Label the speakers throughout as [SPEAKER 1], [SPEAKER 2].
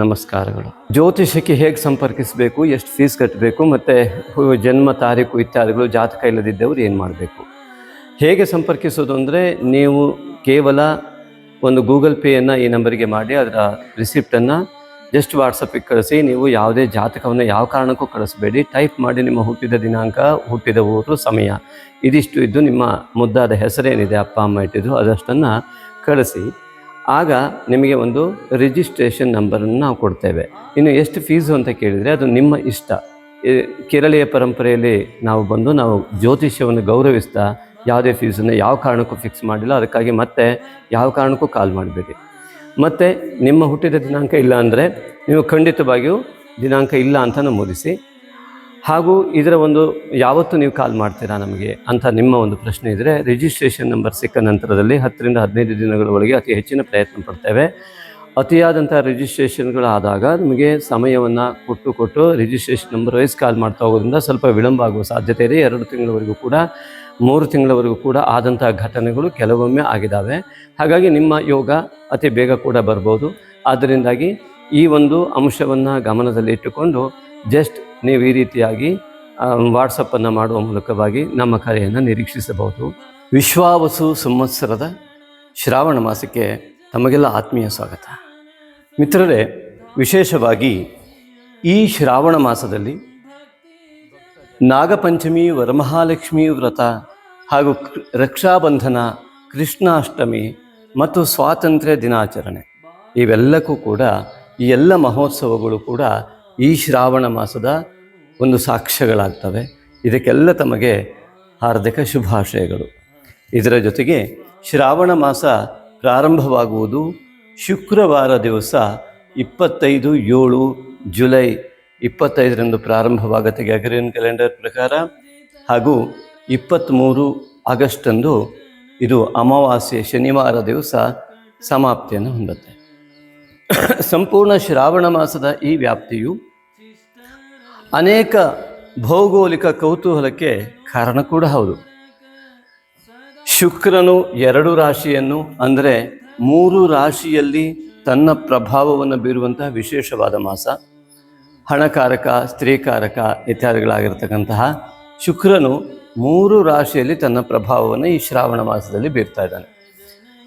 [SPEAKER 1] ನಮಸ್ಕಾರಗಳು. ಜ್ಯೋತಿಷಕ್ಕೆ ಹೇಗೆ ಸಂಪರ್ಕಿಸಬೇಕು, ಎಷ್ಟು ಫೀಸ್ ಕಟ್ಟಬೇಕು ಮತ್ತು ಜನ್ಮ ತಾರೀಕು ಇತ್ಯಾದಿಗಳು, ಜಾತಕ ಇಲ್ಲದಿದ್ದವರು ಏನು ಮಾಡಬೇಕು? ಹೇಗೆ ಸಂಪರ್ಕಿಸೋದು ಅಂದರೆ, ನೀವು ಕೇವಲ ಒಂದು ಗೂಗಲ್ ಪೇಯನ್ನು ಈ ನಂಬರಿಗೆ ಮಾಡಿ, ಅದರ ರಿಸಿಪ್ಟನ್ನು ಜಸ್ಟ್ ವಾಟ್ಸಪ್ಪಿಗೆ ಕಳಿಸಿ, ನೀವು ಯಾವುದೇ ಜಾತಕವನ್ನು ಯಾವ ಕಾರಣಕ್ಕೂ ಕಳಿಸಬೇಡಿ. ಟೈಪ್ ಮಾಡಿ ನಿಮ್ಮ ಹುಟ್ಟಿದ ದಿನಾಂಕ, ಹುಟ್ಟಿದ ಊರು, ಸಮಯ. ಇದಿಷ್ಟು ಇದ್ದು ನಿಮ್ಮ ಮುದ್ದಾದ ಹೆಸರೇನಿದೆ, ಅಪ್ಪ, ಅಮ್ಮ ಇಟ್ಟಿದ್ದು ಅದಷ್ಟನ್ನು ಕಳಿಸಿ. ಆಗ ನಿಮಗೆ ಒಂದು ರಿಜಿಸ್ಟ್ರೇಷನ್ ನಂಬರನ್ನು ನಾವು ಕೊಡ್ತೇವೆ. ಇನ್ನು ಎಷ್ಟು ಫೀಸು ಅಂತ ಕೇಳಿದರೆ ಅದು ನಿಮ್ಮ ಇಷ್ಟ. ಕೇರಳೀಯ ಪರಂಪರೆಯಲ್ಲಿ ನಾವು ಬಂದು ನಾವು ಜ್ಯೋತಿಷ್ಯವನ್ನು ಗೌರವಿಸ್ತಾ ಯಾವುದೇ ಫೀಸನ್ನು ಯಾವ ಕಾರಣಕ್ಕೂ ಫಿಕ್ಸ್ ಮಾಡಿಲ್ಲ, ಅದಕ್ಕಾಗಿ ಮತ್ತೆ ಯಾವ ಕಾರಣಕ್ಕೂ ಕಾಲ್ ಮಾಡಬೇಡಿ. ಮತ್ತು ನಿಮ್ಮ ಹುಟ್ಟಿದ ದಿನಾಂಕ ಇಲ್ಲ ಅಂದರೆ ನೀವು ಖಂಡಿತವಾಗಿಯೂ ದಿನಾಂಕ ಇಲ್ಲ ಅಂತ ನಮೂದಿಸಿ ಹಾಗೂ ಇದರ ಒಂದು ಯಾವತ್ತು ನೀವು ಕಾಲ್ ಮಾಡ್ತೀರಾ ನಮಗೆ ಅಂತ ನಿಮ್ಮ ಒಂದು ಪ್ರಶ್ನೆ ಇದ್ದರೆ ರಿಜಿಸ್ಟ್ರೇಷನ್ ನಂಬರ್ ಸಿಕ್ಕ ನಂತರದಲ್ಲಿ ಹತ್ತರಿಂದ ಹದಿನೈದು ದಿನಗಳ ಒಳಗೆ ಅತಿ ಹೆಚ್ಚಿನ ಪ್ರಯತ್ನ ಪಡ್ತೇವೆ. ಅತಿಯಾದಂಥ ರಿಜಿಸ್ಟ್ರೇಷನ್ಗಳಾದಾಗ ನಿಮಗೆ ಸಮಯವನ್ನು ಕೊಟ್ಟು ಕೊಟ್ಟು ರಿಜಿಸ್ಟ್ರೇಷನ್ ನಂಬರ್ ವೈಸ್ ಕಾಲ್ ಮಾಡ್ತಾ ಹೋಗೋದ್ರಿಂದ ಸ್ವಲ್ಪ ವಿಳಂಬ ಆಗುವ ಸಾಧ್ಯತೆ ಇದೆ. ಎರಡು ತಿಂಗಳವರೆಗೂ ಕೂಡ, ಮೂರು ತಿಂಗಳವರೆಗೂ ಕೂಡ ಆದಂಥ ಘಟನೆಗಳು ಕೆಲವೊಮ್ಮೆ ಆಗಿದ್ದಾವೆ ಹಾಗಾಗಿ ನಿಮ್ಮ ಯೋಗ ಅತಿ ಬೇಗ ಕೂಡ ಬರ್ಬೋದು. ಆದ್ದರಿಂದಾಗಿ ಈ ಒಂದು ಅಂಶವನ್ನು ಗಮನದಲ್ಲಿ ಇಟ್ಟುಕೊಂಡು ಜಸ್ಟ್ ನೀವು ಈ ರೀತಿಯಾಗಿ ವಾಟ್ಸಪ್ಪನ್ನು ಮಾಡುವ ಮೂಲಕವಾಗಿ ನಮ್ಮ ಕರೆಯನ್ನು ನಿರೀಕ್ಷಿಸಬಹುದು. ವಿಶ್ವಾವಸು ಸಂವತ್ಸರದ ಶ್ರಾವಣ ಮಾಸಕ್ಕೆ ತಮಗೆಲ್ಲ ಆತ್ಮೀಯ ಸ್ವಾಗತ. ಮಿತ್ರರೇ, ವಿಶೇಷವಾಗಿ ಈ ಶ್ರಾವಣ ಮಾಸದಲ್ಲಿ ನಾಗಪಂಚಮಿ, ವರಮಹಾಲಕ್ಷ್ಮಿ ವ್ರತ ಹಾಗೂ ರಕ್ಷಾಬಂಧನ, ಕೃಷ್ಣಾಷ್ಟಮಿ ಮತ್ತು ಸ್ವಾತಂತ್ರ್ಯ ದಿನಾಚರಣೆ ಇವೆಲ್ಲಕ್ಕೂ ಕೂಡ ಈ ಎಲ್ಲ ಮಹೋತ್ಸವಗಳು ಕೂಡ ಈ ಶ್ರಾವಣ ಮಾಸದ ಒಂದು ಸಾಕ್ಷ್ಯಗಳಾಗ್ತವೆ. ಇದಕ್ಕೆಲ್ಲ ತಮಗೆ ಹಾರ್ದಿಕ ಶುಭಾಶಯಗಳು. ಇದರ ಜೊತೆಗೆ ಶ್ರಾವಣ ಮಾಸ ಪ್ರಾರಂಭವಾಗುವುದು ಶುಕ್ರವಾರ ದಿವಸ ಇಪ್ಪತ್ತೈದು ಏಳು ಜುಲೈ ಇಪ್ಪತ್ತೈದರಂದು ಪ್ರಾರಂಭವಾಗುತ್ತೆ. ಗ್ಯಾಗರಿಯನ್ ಕ್ಯಾಲೆಂಡರ್ ಪ್ರಕಾರ ಹಾಗೂ ಇಪ್ಪತ್ತ್ಮೂರು ಆಗಸ್ಟಂದು ಇದು ಅಮಾವಾಸ್ಯೆ ಶನಿವಾರ ದಿವಸ ಸಮಾಪ್ತಿಯನ್ನು ಹೊಂದುತ್ತೆ. ಸಂಪೂರ್ಣ ಶ್ರಾವಣ ಮಾಸದ ಈ ವ್ಯಾಪ್ತಿಯು ಅನೇಕ ಭೌಗೋಳಿಕ ಕೌತೂಹಲಕ್ಕೆ ಕಾರಣ ಕೂಡ ಹೌದು. ಶುಕ್ರನು ಎರಡು ರಾಶಿಯನ್ನು, ಅಂದರೆ ಮೂರು ರಾಶಿಯಲ್ಲಿ ತನ್ನ ಪ್ರಭಾವವನ್ನು ಬೀರುವಂತಹ ವಿಶೇಷವಾದ ಮಾಸ. ಹಣಕಾರಕ, ಸ್ತ್ರೀಕಾರಕ ಇತ್ಯಾದಿಗಳಾಗಿರ್ತಕ್ಕಂತಹ ಶುಕ್ರನು ಮೂರು ರಾಶಿಯಲ್ಲಿ ತನ್ನ ಪ್ರಭಾವವನ್ನು ಈ ಶ್ರಾವಣ ಮಾಸದಲ್ಲಿ ಬೀರ್ತಾ ಇದ್ದಾನೆ.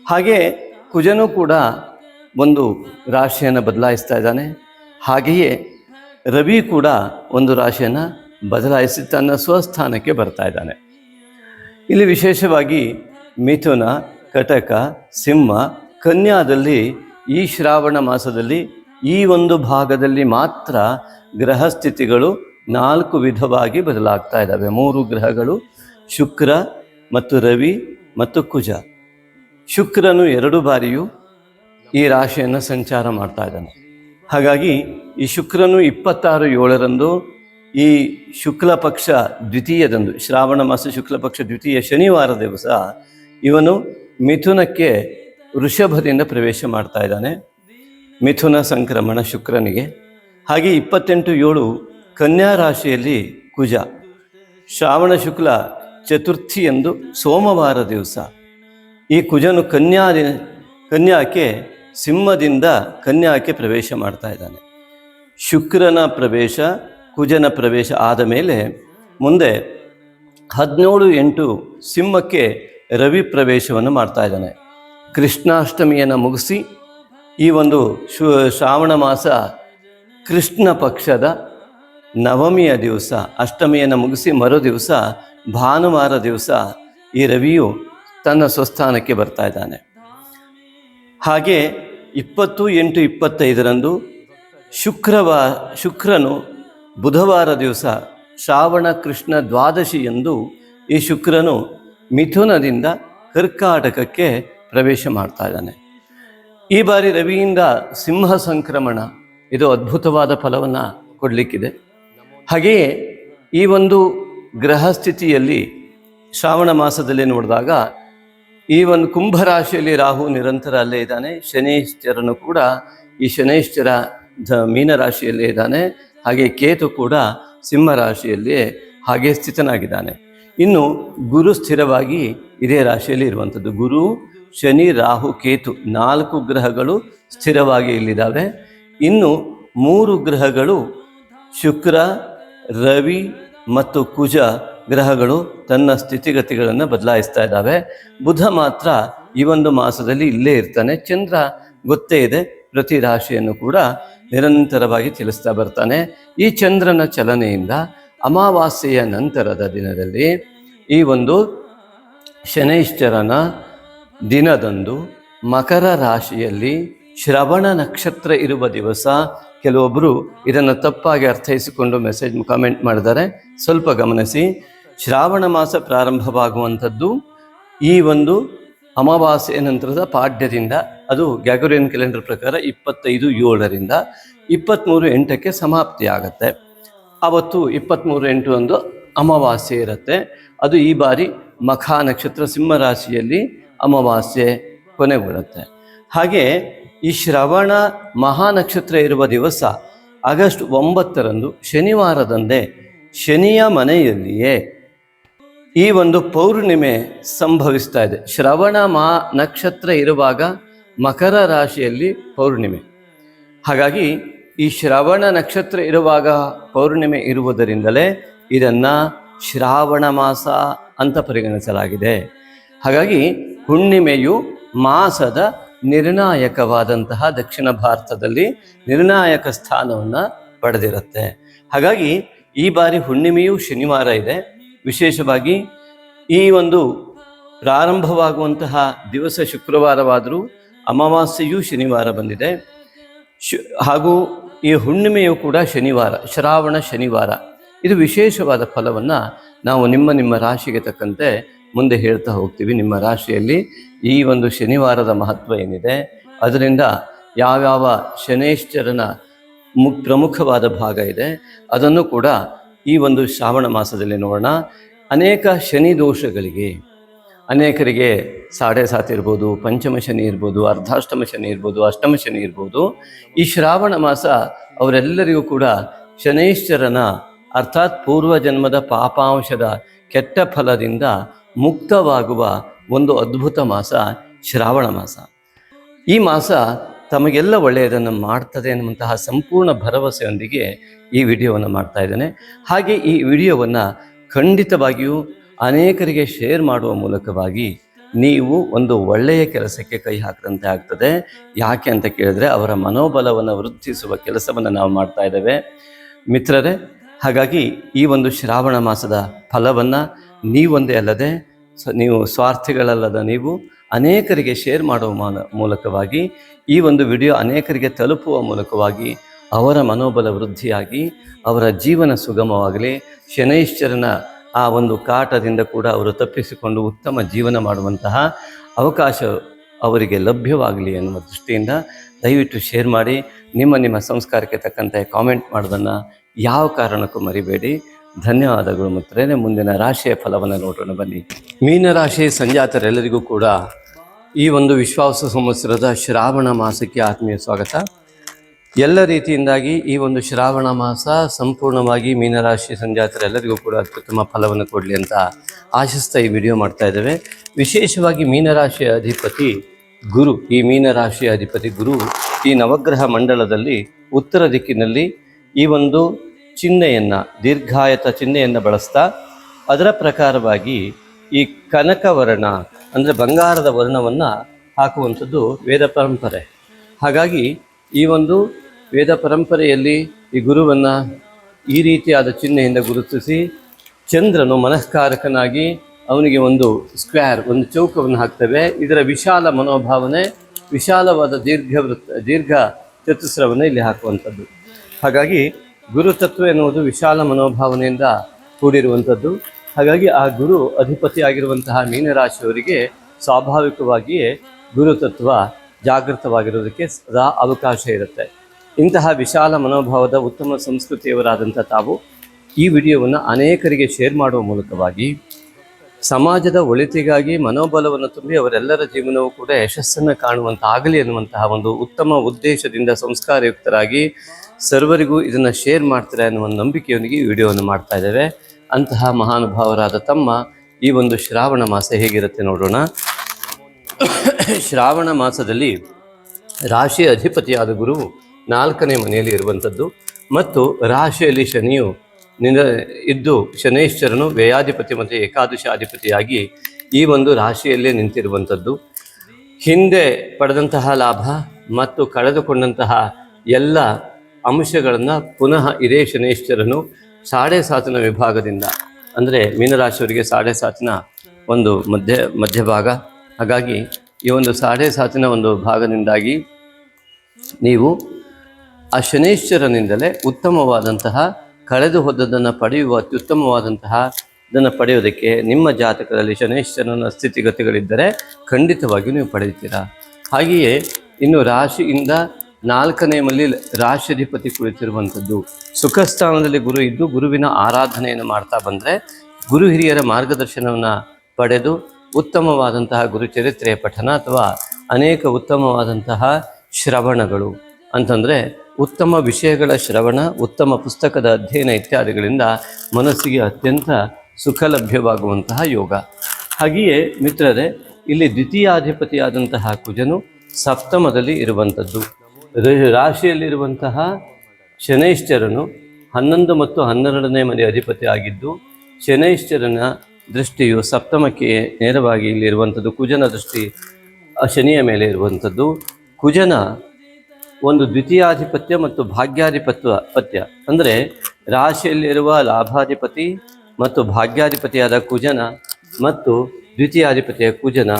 [SPEAKER 1] ಹಾಗೆ ಕುಜನು ಕೂಡ ಒಂದು ರಾಶಿಯನ್ನು ಬದಲಾಯಿಸ್ತಾ ಇದ್ದಾನೆ. ಹಾಗೆಯೇ ರವಿ ಕೂಡ ಒಂದು ರಾಶಿಯನ್ನು ಬದಲಾಯಿಸಿ ತನ್ನ ಸ್ವಸ್ಥಾನಕ್ಕೆ ಬರ್ತಾ ಇದ್ದಾನೆ. ಇಲ್ಲಿ ವಿಶೇಷವಾಗಿ ಮಿಥುನ, ಕಟಕ, ಸಿಂಹ, ಕನ್ಯಾದಲ್ಲಿ ಈ ಶ್ರಾವಣ ಮಾಸದಲ್ಲಿ ಈ ಒಂದು ಭಾಗದಲ್ಲಿ ಮಾತ್ರ ಗ್ರಹ ಸ್ಥಿತಿಗಳು ನಾಲ್ಕು ವಿಧವಾಗಿ ಬದಲಾಗ್ತಾ ಇದ್ದಾವೆ. ಮೂರು ಗ್ರಹಗಳು ಶುಕ್ರ ಮತ್ತು ರವಿ ಮತ್ತು ಕುಜ. ಶುಕ್ರನು ಎರಡು ಬಾರಿಯೂ ಈ ರಾಶಿಯನ್ನು ಸಂಚಾರ ಮಾಡ್ತಾ ಇದ್ದಾನೆ. ಹಾಗಾಗಿ ಈ ಶುಕ್ರನು ಇಪ್ಪತ್ತಾರು ಏಳರಂದು ಈ ಶುಕ್ಲ ಪಕ್ಷ ದ್ವಿತೀಯದಂದು, ಶ್ರಾವಣ ಮಾಸ ಶುಕ್ಲ ಪಕ್ಷ ದ್ವಿತೀಯ ಶನಿವಾರ ದಿವಸ ಇವನು ಮಿಥುನಕ್ಕೆ ವೃಷಭದಿಂದ ಪ್ರವೇಶ ಮಾಡ್ತಾ ಇದ್ದಾನೆ. ಮಿಥುನ ಸಂಕ್ರಮಣ ಶುಕ್ರನಿಗೆ. ಹಾಗೆ ಇಪ್ಪತ್ತೆಂಟು ಏಳು ಕನ್ಯಾ ರಾಶಿಯಲ್ಲಿ ಕುಜ. ಶ್ರಾವಣ ಶುಕ್ಲ ಚತುರ್ಥಿಯಂದು ಸೋಮವಾರ ದಿವಸ ಈ ಕುಜನು ಕನ್ಯಾ ಕನ್ಯಾಕ್ಕೆ ಸಿಂಹದಿಂದ ಕನ್ಯಾಕ್ಕೆ ಪ್ರವೇಶ ಮಾಡ್ತಾ ಇದ್ದಾನೆ. ಶುಕ್ರನ ಪ್ರವೇಶ, ಕುಜನ ಪ್ರವೇಶ ಆದ ಮೇಲೆ ಮುಂದೆ ಹದಿನೇಳು ಎಂಟು ಸಿಂಹಕ್ಕೆ ರವಿ ಪ್ರವೇಶವನ್ನು ಮಾಡ್ತಾ ಇದ್ದಾನೆ. ಕೃಷ್ಣಾಷ್ಟಮಿಯನ್ನು ಮುಗಿಸಿ ಈ ಒಂದು ಶು, ಶ್ರಾವಣ ಮಾಸ ಕೃಷ್ಣ ಪಕ್ಷದ ನವಮಿಯ ದಿವಸ, ಅಷ್ಟಮಿಯನ್ನು ಮುಗಿಸಿ ಮರು ದಿವಸ ಭಾನುವಾರ ದಿವಸ ಈ ರವಿಯು ತನ್ನ ಸ್ವಸ್ಥಾನಕ್ಕೆ ಬರ್ತಾ ಇದ್ದಾನೆ. ಹಾಗೆ ಇಪ್ಪತ್ತು ಎಂಟು ಇಪ್ಪತ್ತೈದರಂದು ಶುಕ್ರವಾ, ಶುಕ್ರನು ಬುಧವಾರ ದಿವಸ ಶ್ರಾವಣ ಕೃಷ್ಣ ದ್ವಾದಶಿ ಎಂದು ಈ ಶುಕ್ರನು ಮಿಥುನದಿಂದ ಕರ್ಕಾಟಕಕ್ಕೆ ಪ್ರವೇಶ ಮಾಡ್ತಾ ಇದ್ದಾನೆ. ಈ ಬಾರಿ ರವಿಯಿಂದ ಸಿಂಹ ಸಂಕ್ರಮಣ, ಇದು ಅದ್ಭುತವಾದ ಫಲವನ್ನು ಕೊಡಲಿಕ್ಕಿದೆ. ಹಾಗೆಯೇ ಈ ಒಂದು ಗ್ರಹ ಸ್ಥಿತಿಯಲ್ಲಿ ಶ್ರಾವಣ ಮಾಸದಲ್ಲಿ ನೋಡಿದಾಗ ಈ ಒಂದು ಕುಂಭ ರಾಶಿಯಲ್ಲಿ ರಾಹು ನಿರಂತರ ಅಲ್ಲೇ ಇದ್ದಾನೆ. ಶನೈಶ್ಚರನು ಕೂಡ ಈ ಶನೈಶ್ಚರ ಧ ಮೀನ ರಾಶಿಯಲ್ಲೇ ಇದ್ದಾನೆ. ಹಾಗೆ ಕೇತು ಕೂಡ ಸಿಂಹ ರಾಶಿಯಲ್ಲಿ ಹಾಗೆ ಸ್ಥಿತನಾಗಿದ್ದಾನೆ. ಇನ್ನು ಗುರು ಸ್ಥಿರವಾಗಿ ಇದೇ ರಾಶಿಯಲ್ಲಿ ಇರುವಂಥದ್ದು. ಗುರು, ಶನಿ, ರಾಹು, ಕೇತು ನಾಲ್ಕು ಗ್ರಹಗಳು ಸ್ಥಿರವಾಗಿ ಇಲ್ಲಿದ್ದಾವೆ. ಇನ್ನು ಮೂರು ಗ್ರಹಗಳು ಶುಕ್ರ, ರವಿ ಮತ್ತು ಕುಜ ಗ್ರಹಗಳು ತನ್ನ ಸ್ಥಿತಿಗತಿಗಳನ್ನು ಬದಲಾಯಿಸ್ತಾ ಇದ್ದಾವೆ. ಬುಧ ಮಾತ್ರ ಈ ಒಂದು ಮಾಸದಲ್ಲಿ ಇಲ್ಲೇ ಇರ್ತಾನೆ. ಚಂದ್ರ ಗೊತ್ತೇ ಇದೆ, ಪ್ರತಿ ರಾಶಿಯನ್ನು ಕೂಡ ನಿರಂತರವಾಗಿ ಚಲಿಸ್ತಾ ಬರ್ತಾನೆ. ಈ ಚಂದ್ರನ ಚಲನೆಯಿಂದ ಅಮಾವಾಸ್ಯೆಯ ನಂತರದ ದಿನದಲ್ಲಿ ಈ ಒಂದು ಶನೈಶ್ಚರನ ದಿನದಂದು ಮಕರ ರಾಶಿಯಲ್ಲಿ ಶ್ರವಣ ನಕ್ಷತ್ರ ಇರುವ ದಿವಸ ಕೆಲವೊಬ್ಬರು ಇದನ್ನು ತಪ್ಪಾಗಿ ಅರ್ಥೈಸಿಕೊಂಡು ಮೆಸೇಜ್ ಕಾಮೆಂಟ್ ಮಾಡಿದ್ದಾರೆ. ಸ್ವಲ್ಪ ಗಮನಿಸಿ. ಶ್ರಾವಣ ಮಾಸ ಪ್ರಾರಂಭವಾಗುವಂಥದ್ದು ಈ ಒಂದು ಅಮಾವಾಸ್ಯೆ ನಂತರದ ಪಾಡ್ಯದಿಂದ ಅದು ಗ್ಯಾಗೋರಿಯನ್ ಕ್ಯಾಲೆಂಡರ್ ಪ್ರಕಾರ ಇಪ್ಪತ್ತೈದು ಏಳರಿಂದ ಇಪ್ಪತ್ತ್ಮೂರು ಎಂಟಕ್ಕೆ ಸಮಾಪ್ತಿ ಆಗುತ್ತೆ ಅವತ್ತು ಇಪ್ಪತ್ತ್ಮೂರು ಎಂಟು ಒಂದು ಅಮಾವಾಸ್ಯೆ ಇರುತ್ತೆ. ಅದು ಈ ಬಾರಿ ಮಖ ನಕ್ಷತ್ರ ಸಿಂಹರಾಶಿಯಲ್ಲಿ ಅಮಾವಾಸ್ಯೆ ಕೊನೆಗೊಳ್ಳುತ್ತೆ ಹಾಗೆ ಈ ಶ್ರವಣ ಮಹಾ ನಕ್ಷತ್ರ ಇರುವ ದಿವಸ ಆಗಸ್ಟ್ ಒಂಬತ್ತರಂದು ಶನಿವಾರದಂದೇ ಶನಿಯ ಮನೆಯಲ್ಲಿಯೇ ಈ ಒಂದು ಪೌರ್ಣಿಮೆ ಸಂಭವಿಸ್ತಾ ಇದೆ. ಶ್ರವಣ ಮಾ ನಕ್ಷತ್ರ ಇರುವಾಗ ಮಕರ ರಾಶಿಯಲ್ಲಿ ಪೌರ್ಣಿಮೆ. ಹಾಗಾಗಿ ಈ ಶ್ರವಣ ನಕ್ಷತ್ರ ಇರುವಾಗ ಪೌರ್ಣಿಮೆ ಇರುವುದರಿಂದಲೇ ಇದನ್ನು ಶ್ರಾವಣ ಮಾಸ ಅಂತ ಪರಿಗಣಿಸಲಾಗಿದೆ. ಹಾಗಾಗಿ ಹುಣ್ಣಿಮೆಯು ಮಾಸದ ನಿರ್ಣಾಯಕವಾದಂತಹ ದಕ್ಷಿಣ ಭಾರತದಲ್ಲಿ ನಿರ್ಣಾಯಕ ಸ್ಥಾನವನ್ನು ಪಡೆದಿರುತ್ತೆ. ಹಾಗಾಗಿ ಈ ಬಾರಿ ಹುಣ್ಣಿಮೆಯು ಶನಿವಾರ ಇದೆ. ವಿಶೇಷವಾಗಿ ಈ ಒಂದು ಪ್ರಾರಂಭವಾಗುವಂತಹ ದಿವಸ ಶುಕ್ರವಾರವಾದರೂ ಅಮಾವಾಸ್ಯೆಯೂ ಶನಿವಾರ ಬಂದಿದೆ. ಶು, ಹಾಗೂ ಈ ಹುಣ್ಣಿಮೆಯು ಕೂಡ ಶನಿವಾರ, ಶ್ರಾವಣ ಶನಿವಾರ. ಇದು ವಿಶೇಷವಾದ ಫಲವನ್ನು ನಾವು ನಿಮ್ಮ ನಿಮ್ಮ ರಾಶಿಗೆ ತಕ್ಕಂತೆ ಮುಂದೆ ಹೇಳ್ತಾ ಹೋಗ್ತೀವಿ. ನಿಮ್ಮ ರಾಶಿಯಲ್ಲಿ ಈ ಒಂದು ಶನಿವಾರದ ಮಹತ್ವ ಏನಿದೆ? ಅದರಿಂದ ಯಾವ್ಯಾವ ಶನೇಶ್ವರನ ಮು, ಪ್ರಮುಖವಾದ ಭಾಗ ಇದೆ. ಅದನ್ನು ಕೂಡ ಈ ಒಂದು ಶ್ರಾವಣ ಮಾಸದಲ್ಲಿ ನೋಡೋಣ. ಅನೇಕ ಶನಿ ದೋಷಗಳಿಗೆ ಅನೇಕರಿಗೆ ಸಾಡೆ ಸಾತ್ ಇರ್ಬೋದು, ಪಂಚಮ ಶನಿ ಇರ್ಬೋದು, ಅರ್ಧಾಷ್ಟಮ ಶನಿ ಇರ್ಬೋದು, ಅಷ್ಟಮ ಶನಿ ಇರ್ಬೋದು. ಈ ಶ್ರಾವಣ ಮಾಸ ಅವರೆಲ್ಲರಿಗೂ ಕೂಡ ಶನೈಶ್ವರನ ಅರ್ಥಾತ್ ಪೂರ್ವ ಜನ್ಮದ ಪಾಪಾಂಶದ ಕೆಟ್ಟ ಫಲದಿಂದ ಮುಕ್ತವಾಗುವ ಒಂದು ಅದ್ಭುತ ಮಾಸ ಶ್ರಾವಣ ಮಾಸ. ಈ ಮಾಸ ತಮಗೆಲ್ಲ ಒಳ್ಳೆಯದನ್ನು ಮಾಡ್ತದೆ ಅನ್ನುವಂತಹ ಸಂಪೂರ್ಣ ಭರವಸೆಯೊಂದಿಗೆ ಈ ವಿಡಿಯೋವನ್ನು ಮಾಡ್ತಾ ಇದ್ದೇನೆ. ಹಾಗೆ ಈ ವಿಡಿಯೋವನ್ನು ಖಂಡಿತವಾಗಿಯೂ ಅನೇಕರಿಗೆ ಶೇರ್ ಮಾಡುವ ಮೂಲಕವಾಗಿ ನೀವು ಒಂದು ಒಳ್ಳೆಯ ಕೆಲಸಕ್ಕೆ ಕೈ ಹಾಕಿದಂತೆ ಆಗ್ತದೆ. ಯಾಕೆ ಅಂತ ಕೇಳಿದ್ರೆ ಅವರ ಮನೋಬಲವನ್ನು ವೃದ್ಧಿಸುವ ಕೆಲಸವನ್ನು ನಾವು ಮಾಡ್ತಾ ಇದ್ದೇವೆ. ಮಿತ್ರರೇ, ಹಾಗಾಗಿ ಈ ಒಂದು ಶ್ರಾವಣ ಮಾಸದ ಫಲವನ್ನು ನೀವೊಂದೇ ಅಲ್ಲದೆ ನೀವು ಸ್ವಾರ್ಥಿಗಳಲ್ಲದ ನೀವು ಅನೇಕರಿಗೆ ಶೇರ್ ಮಾಡುವ ಮೂಲಕವಾಗಿ, ಈ ಒಂದು ವಿಡಿಯೋ ಅನೇಕರಿಗೆ ತಲುಪುವ ಮೂಲಕವಾಗಿ ಅವರ ಮನೋಬಲ ವೃದ್ಧಿಯಾಗಿ, ಅವರ ಜೀವನ ಸುಗಮವಾಗಲಿ, ಶನೈಶ್ಚರನ ಆ ಒಂದು ಕಾಟದಿಂದ ಕೂಡ ಅವರು ತಪ್ಪಿಸಿಕೊಂಡು ಉತ್ತಮ ಜೀವನ ಮಾಡುವಂತಹ ಅವಕಾಶ ಅವರಿಗೆ ಲಭ್ಯವಾಗಲಿ ಎನ್ನುವ ದೃಷ್ಟಿಯಿಂದ ದಯವಿಟ್ಟು ಶೇರ್ ಮಾಡಿ, ನಿಮ್ಮ ನಿಮ್ಮ ಸಂಸ್ಕಾರಕ್ಕೆ ತಕ್ಕಂತೆ ಕಾಮೆಂಟ್ ಮಾಡೋದನ್ನು ಯಾವ ಕಾರಣಕ್ಕೂ ಮರಿಬೇಡಿ. ಧನ್ಯವಾದಗಳು ಮಿತ್ರರೇ. ಮುಂದಿನ ರಾಶಿಯ ಫಲವನ್ನು ನೋಡೋಣ. ಬನ್ನಿ. ಮೀನರಾಶಿ ಸಂಜಾತರೆಲ್ಲರಿಗೂ ಕೂಡ ಈ ಒಂದು ವಿಶ್ವಾಸ ಸಂವತ್ಸರದ ಶ್ರಾವಣ ಮಾಸಕ್ಕೆ ಆತ್ಮೀಯ ಸ್ವಾಗತ. ಎಲ್ಲ ರೀತಿಯಿಂದಾಗಿ ಈ ಒಂದು ಶ್ರಾವಣ ಮಾಸ ಸಂಪೂರ್ಣವಾಗಿ ಮೀನರಾಶಿ ಸಂಜಾತರೆಲ್ಲರಿಗೂ ಕೂಡ ಅತ್ಯುತ್ತಮ ಫಲವನ್ನು ಕೊಡಲಿ ಅಂತ ಆಶಿಸ್ತಾ ಈ ವಿಡಿಯೋ ಮಾಡ್ತಾ ಇದ್ದೇವೆ. ವಿಶೇಷವಾಗಿ ಮೀನರಾಶಿಯ ಅಧಿಪತಿ ಗುರು. ಈ ಮೀನರಾಶಿಯ ಅಧಿಪತಿ ಗುರು ಈ ನವಗ್ರಹ ಮಂಡಲದಲ್ಲಿ ಉತ್ತರ ದಿಕ್ಕಿನಲ್ಲಿ ಈ ಒಂದು ಚಿಹ್ನೆಯನ್ನು, ದೀರ್ಘಾಯತ ಚಿಹ್ನೆಯನ್ನು ಬಳಸ್ತಾ, ಅದರ ಪ್ರಕಾರವಾಗಿ ಈ ಕನಕವರ್ಣ ಅಂದರೆ ಬಂಗಾರದ ವರ್ಣವನ್ನು ಹಾಕುವಂಥದ್ದು ವೇದ ಪರಂಪರೆ. ಹಾಗಾಗಿ ಈ ಒಂದು ವೇದ ಪರಂಪರೆಯಲ್ಲಿ ಈ ಗುರುವನ್ನು ಈ ರೀತಿಯಾದ ಚಿಹ್ನೆಯಿಂದ ಗುರುತಿಸಿ, ಚಂದ್ರನು ಮನಃಕಾರಕನಾಗಿ ಅವನಿಗೆ ಒಂದು ಸ್ಕ್ವೇರ್, ಒಂದು ಚೌಕವನ್ನು ಹಾಕ್ತೇವೆ. ಇದರ ವಿಶಾಲ ಮನೋಭಾವನೆ, ವಿಶಾಲವಾದ ದೀರ್ಘ ವೃತ್ತ ದೀರ್ಘ ಚತುಸ್ರವನ್ನು ಇಲ್ಲಿ ಹಾಕುವಂಥದ್ದು. ಹಾಗಾಗಿ ಗುರುತತ್ವ ಎನ್ನುವುದು ವಿಶಾಲ ಮನೋಭಾವನೆಯಿಂದ ಕೂಡಿರುವಂಥದ್ದು. ಹಾಗಾಗಿ ಆ ಗುರು ಅಧಿಪತಿಯಾಗಿರುವಂತಹ ಮೀನರಾಶಿಯವರಿಗೆ ಸ್ವಾಭಾವಿಕವಾಗಿಯೇ ಗುರುತತ್ವ ಜಾಗೃತವಾಗಿರೋದಕ್ಕೆ ಸದಾ ಅವಕಾಶ ಇರುತ್ತೆ. ಇಂತಹ ವಿಶಾಲ ಮನೋಭಾವದ ಉತ್ತಮ ಸಂಸ್ಕೃತಿಯವರಾದಂಥ ತಾವು ಈ ವಿಡಿಯೋವನ್ನು ಅನೇಕರಿಗೆ ಶೇರ್ ಮಾಡುವ ಮೂಲಕವಾಗಿ ಸಮಾಜದ ಒಳಿತಿಗಾಗಿ ಮನೋಬಲವನ್ನು ತುಂಬಿ ಅವರೆಲ್ಲರ ಜೀವನವೂ ಕೂಡ ಯಶಸ್ಸನ್ನು ಕಾಣುವಂತಾಗಲಿ ಎನ್ನುವಂತಹ ಒಂದು ಉತ್ತಮ ಉದ್ದೇಶದಿಂದ ಸಂಸ್ಕಾರಯುಕ್ತರಾಗಿ ಸರ್ವರಿಗೂ ಇದನ್ನು ಶೇರ್ ಮಾಡ್ತಾರೆ ಅನ್ನುವ ನಂಬಿಕೆಯೊಂದಿಗೆ ಈ ವಿಡಿಯೋವನ್ನು ಮಾಡ್ತಾ ಇದ್ದೇವೆ. ಅಂತಹ ಮಹಾನುಭಾವರಾದ ತಮ್ಮ ಈ ಒಂದು ಶ್ರಾವಣ ಮಾಸ ಹೇಗಿರುತ್ತೆ ನೋಡೋಣ. ಶ್ರಾವಣ ಮಾಸದಲ್ಲಿ ರಾಶಿ ಅಧಿಪತಿಯಾದ ಗುರು ನಾಲ್ಕನೇ ಮನೆಯಲ್ಲಿ ಇರುವಂಥದ್ದು ಮತ್ತು ರಾಶಿಯಲ್ಲಿ ಶನಿಯು ನಿಂದ ಇದ್ದು ಶನೈಶ್ವರನು ವ್ಯಯಾಧಿಪತಿ ಮತ್ತು ಏಕಾದಶಾಧಿಪತಿಯಾಗಿ ಈ ಒಂದು ರಾಶಿಯಲ್ಲೇ ನಿಂತಿರುವಂಥದ್ದು. ಹಿಂದೆ ಪಡೆದಂತಹ ಲಾಭ ಮತ್ತು ಕಳೆದುಕೊಂಡಂತಹ ಎಲ್ಲ ಅಂಶಗಳನ್ನು ಪುನಃ ಇದೇ ಶನೇಶ್ವರನು ಸಾಡೆ ಸಾತಿನ ವಿಭಾಗದಿಂದ, ಅಂದರೆ ಮೀನರಾಶಿಯವರಿಗೆ ಸಾಡೆ ಸಾತಿನ ಒಂದು ಮಧ್ಯ, ಮಧ್ಯಭಾಗ. ಹಾಗಾಗಿ ಈ ಒಂದು ಸಾಡೆ ಸಾತಿನ ಒಂದು ಭಾಗದಿಂದಾಗಿ ನೀವು ಆ ಶನೇಶ್ವರನಿಂದಲೇ ಉತ್ತಮವಾದಂತಹ, ಕಳೆದು ಹೋದದ್ದನ್ನು ಪಡೆಯುವ ಅತ್ಯುತ್ತಮವಾದಂತಹ ಇದನ್ನು ಪಡೆಯೋದಕ್ಕೆ ನಿಮ್ಮ ಜಾತಕದಲ್ಲಿ ಶನೇಶ್ವರನ ಸ್ಥಿತಿಗತಿಗಳಿದ್ದರೆ ಖಂಡಿತವಾಗಿಯೂ ನೀವು ಪಡೆಯುತ್ತೀರಾ? ಹಾಗೆಯೇ ಇನ್ನು ರಾಶಿಯಿಂದ ನಾಲ್ಕನೇ ಮಲ್ಲಿ ರಾಶಿಧಿಪತಿ ಕುಳಿತಿರುವಂಥದ್ದು. ಸುಖಸ್ಥಾನದಲ್ಲಿ ಗುರು ಇದ್ದು ಗುರುವಿನ ಆರಾಧನೆಯನ್ನು ಮಾಡ್ತಾ ಬಂದರೆ ಗುರು ಹಿರಿಯರ ಮಾರ್ಗದರ್ಶನವನ್ನು ಪಡೆದು ಉತ್ತಮವಾದಂತಹ ಗುರುಚರಿತ್ರೆಯ ಪಠನ ಅಥವಾ ಅನೇಕ ಉತ್ತಮವಾದಂತಹ ಶ್ರವಣಗಳು ಅಂತಂದರೆ ಉತ್ತಮ ವಿಷಯಗಳ ಶ್ರವಣ, ಉತ್ತಮ ಪುಸ್ತಕದ ಅಧ್ಯಯನ ಇತ್ಯಾದಿಗಳಿಂದ ಮನಸ್ಸಿಗೆ ಅತ್ಯಂತ ಸುಖ ಲಭ್ಯವಾಗುವಂತಹ ಯೋಗ. ಹಾಗೆಯೇ ಮಿತ್ರರೇ, ಇಲ್ಲಿ ದ್ವಿತೀಯಾಧಿಪತಿಯಾದಂತಹ ಕುಜನು ಸಪ್ತಮದಲ್ಲಿ ಇರುವಂಥದ್ದು. ರಾಶಿಯಲ್ಲಿರುವಂತಹ ಶನೈಶ್ಚರನು ಹನ್ನೊಂದು ಮತ್ತು ಹನ್ನೆರಡನೇ ಮನೆ ಅಧಿಪತಿ ಆಗಿದ್ದು, ಶನೈಶ್ಚರನ ದೃಷ್ಟಿಯು ಸಪ್ತಮಕ್ಕೆ ನೇರವಾಗಿ ಇಲ್ಲಿರುವಂಥದ್ದು ಕುಜನ ದೃಷ್ಟಿ ಶನಿಯ ಮೇಲೆ ಇರುವಂಥದ್ದು. ಕುಜನ ಒಂದು ದ್ವಿತೀಯಾಧಿಪತ್ಯ ಮತ್ತು ಭಾಗ್ಯಾಧಿಪತ್ವ ಪತ್ಯ. ಅಂದರೆ ರಾಶಿಯಲ್ಲಿರುವ ಲಾಭಾಧಿಪತಿ ಮತ್ತು ಭಾಗ್ಯಾಧಿಪತಿಯಾದ ಕುಜನ ಮತ್ತು ದ್ವಿತೀಯಾಧಿಪತಿಯ ಕುಜನ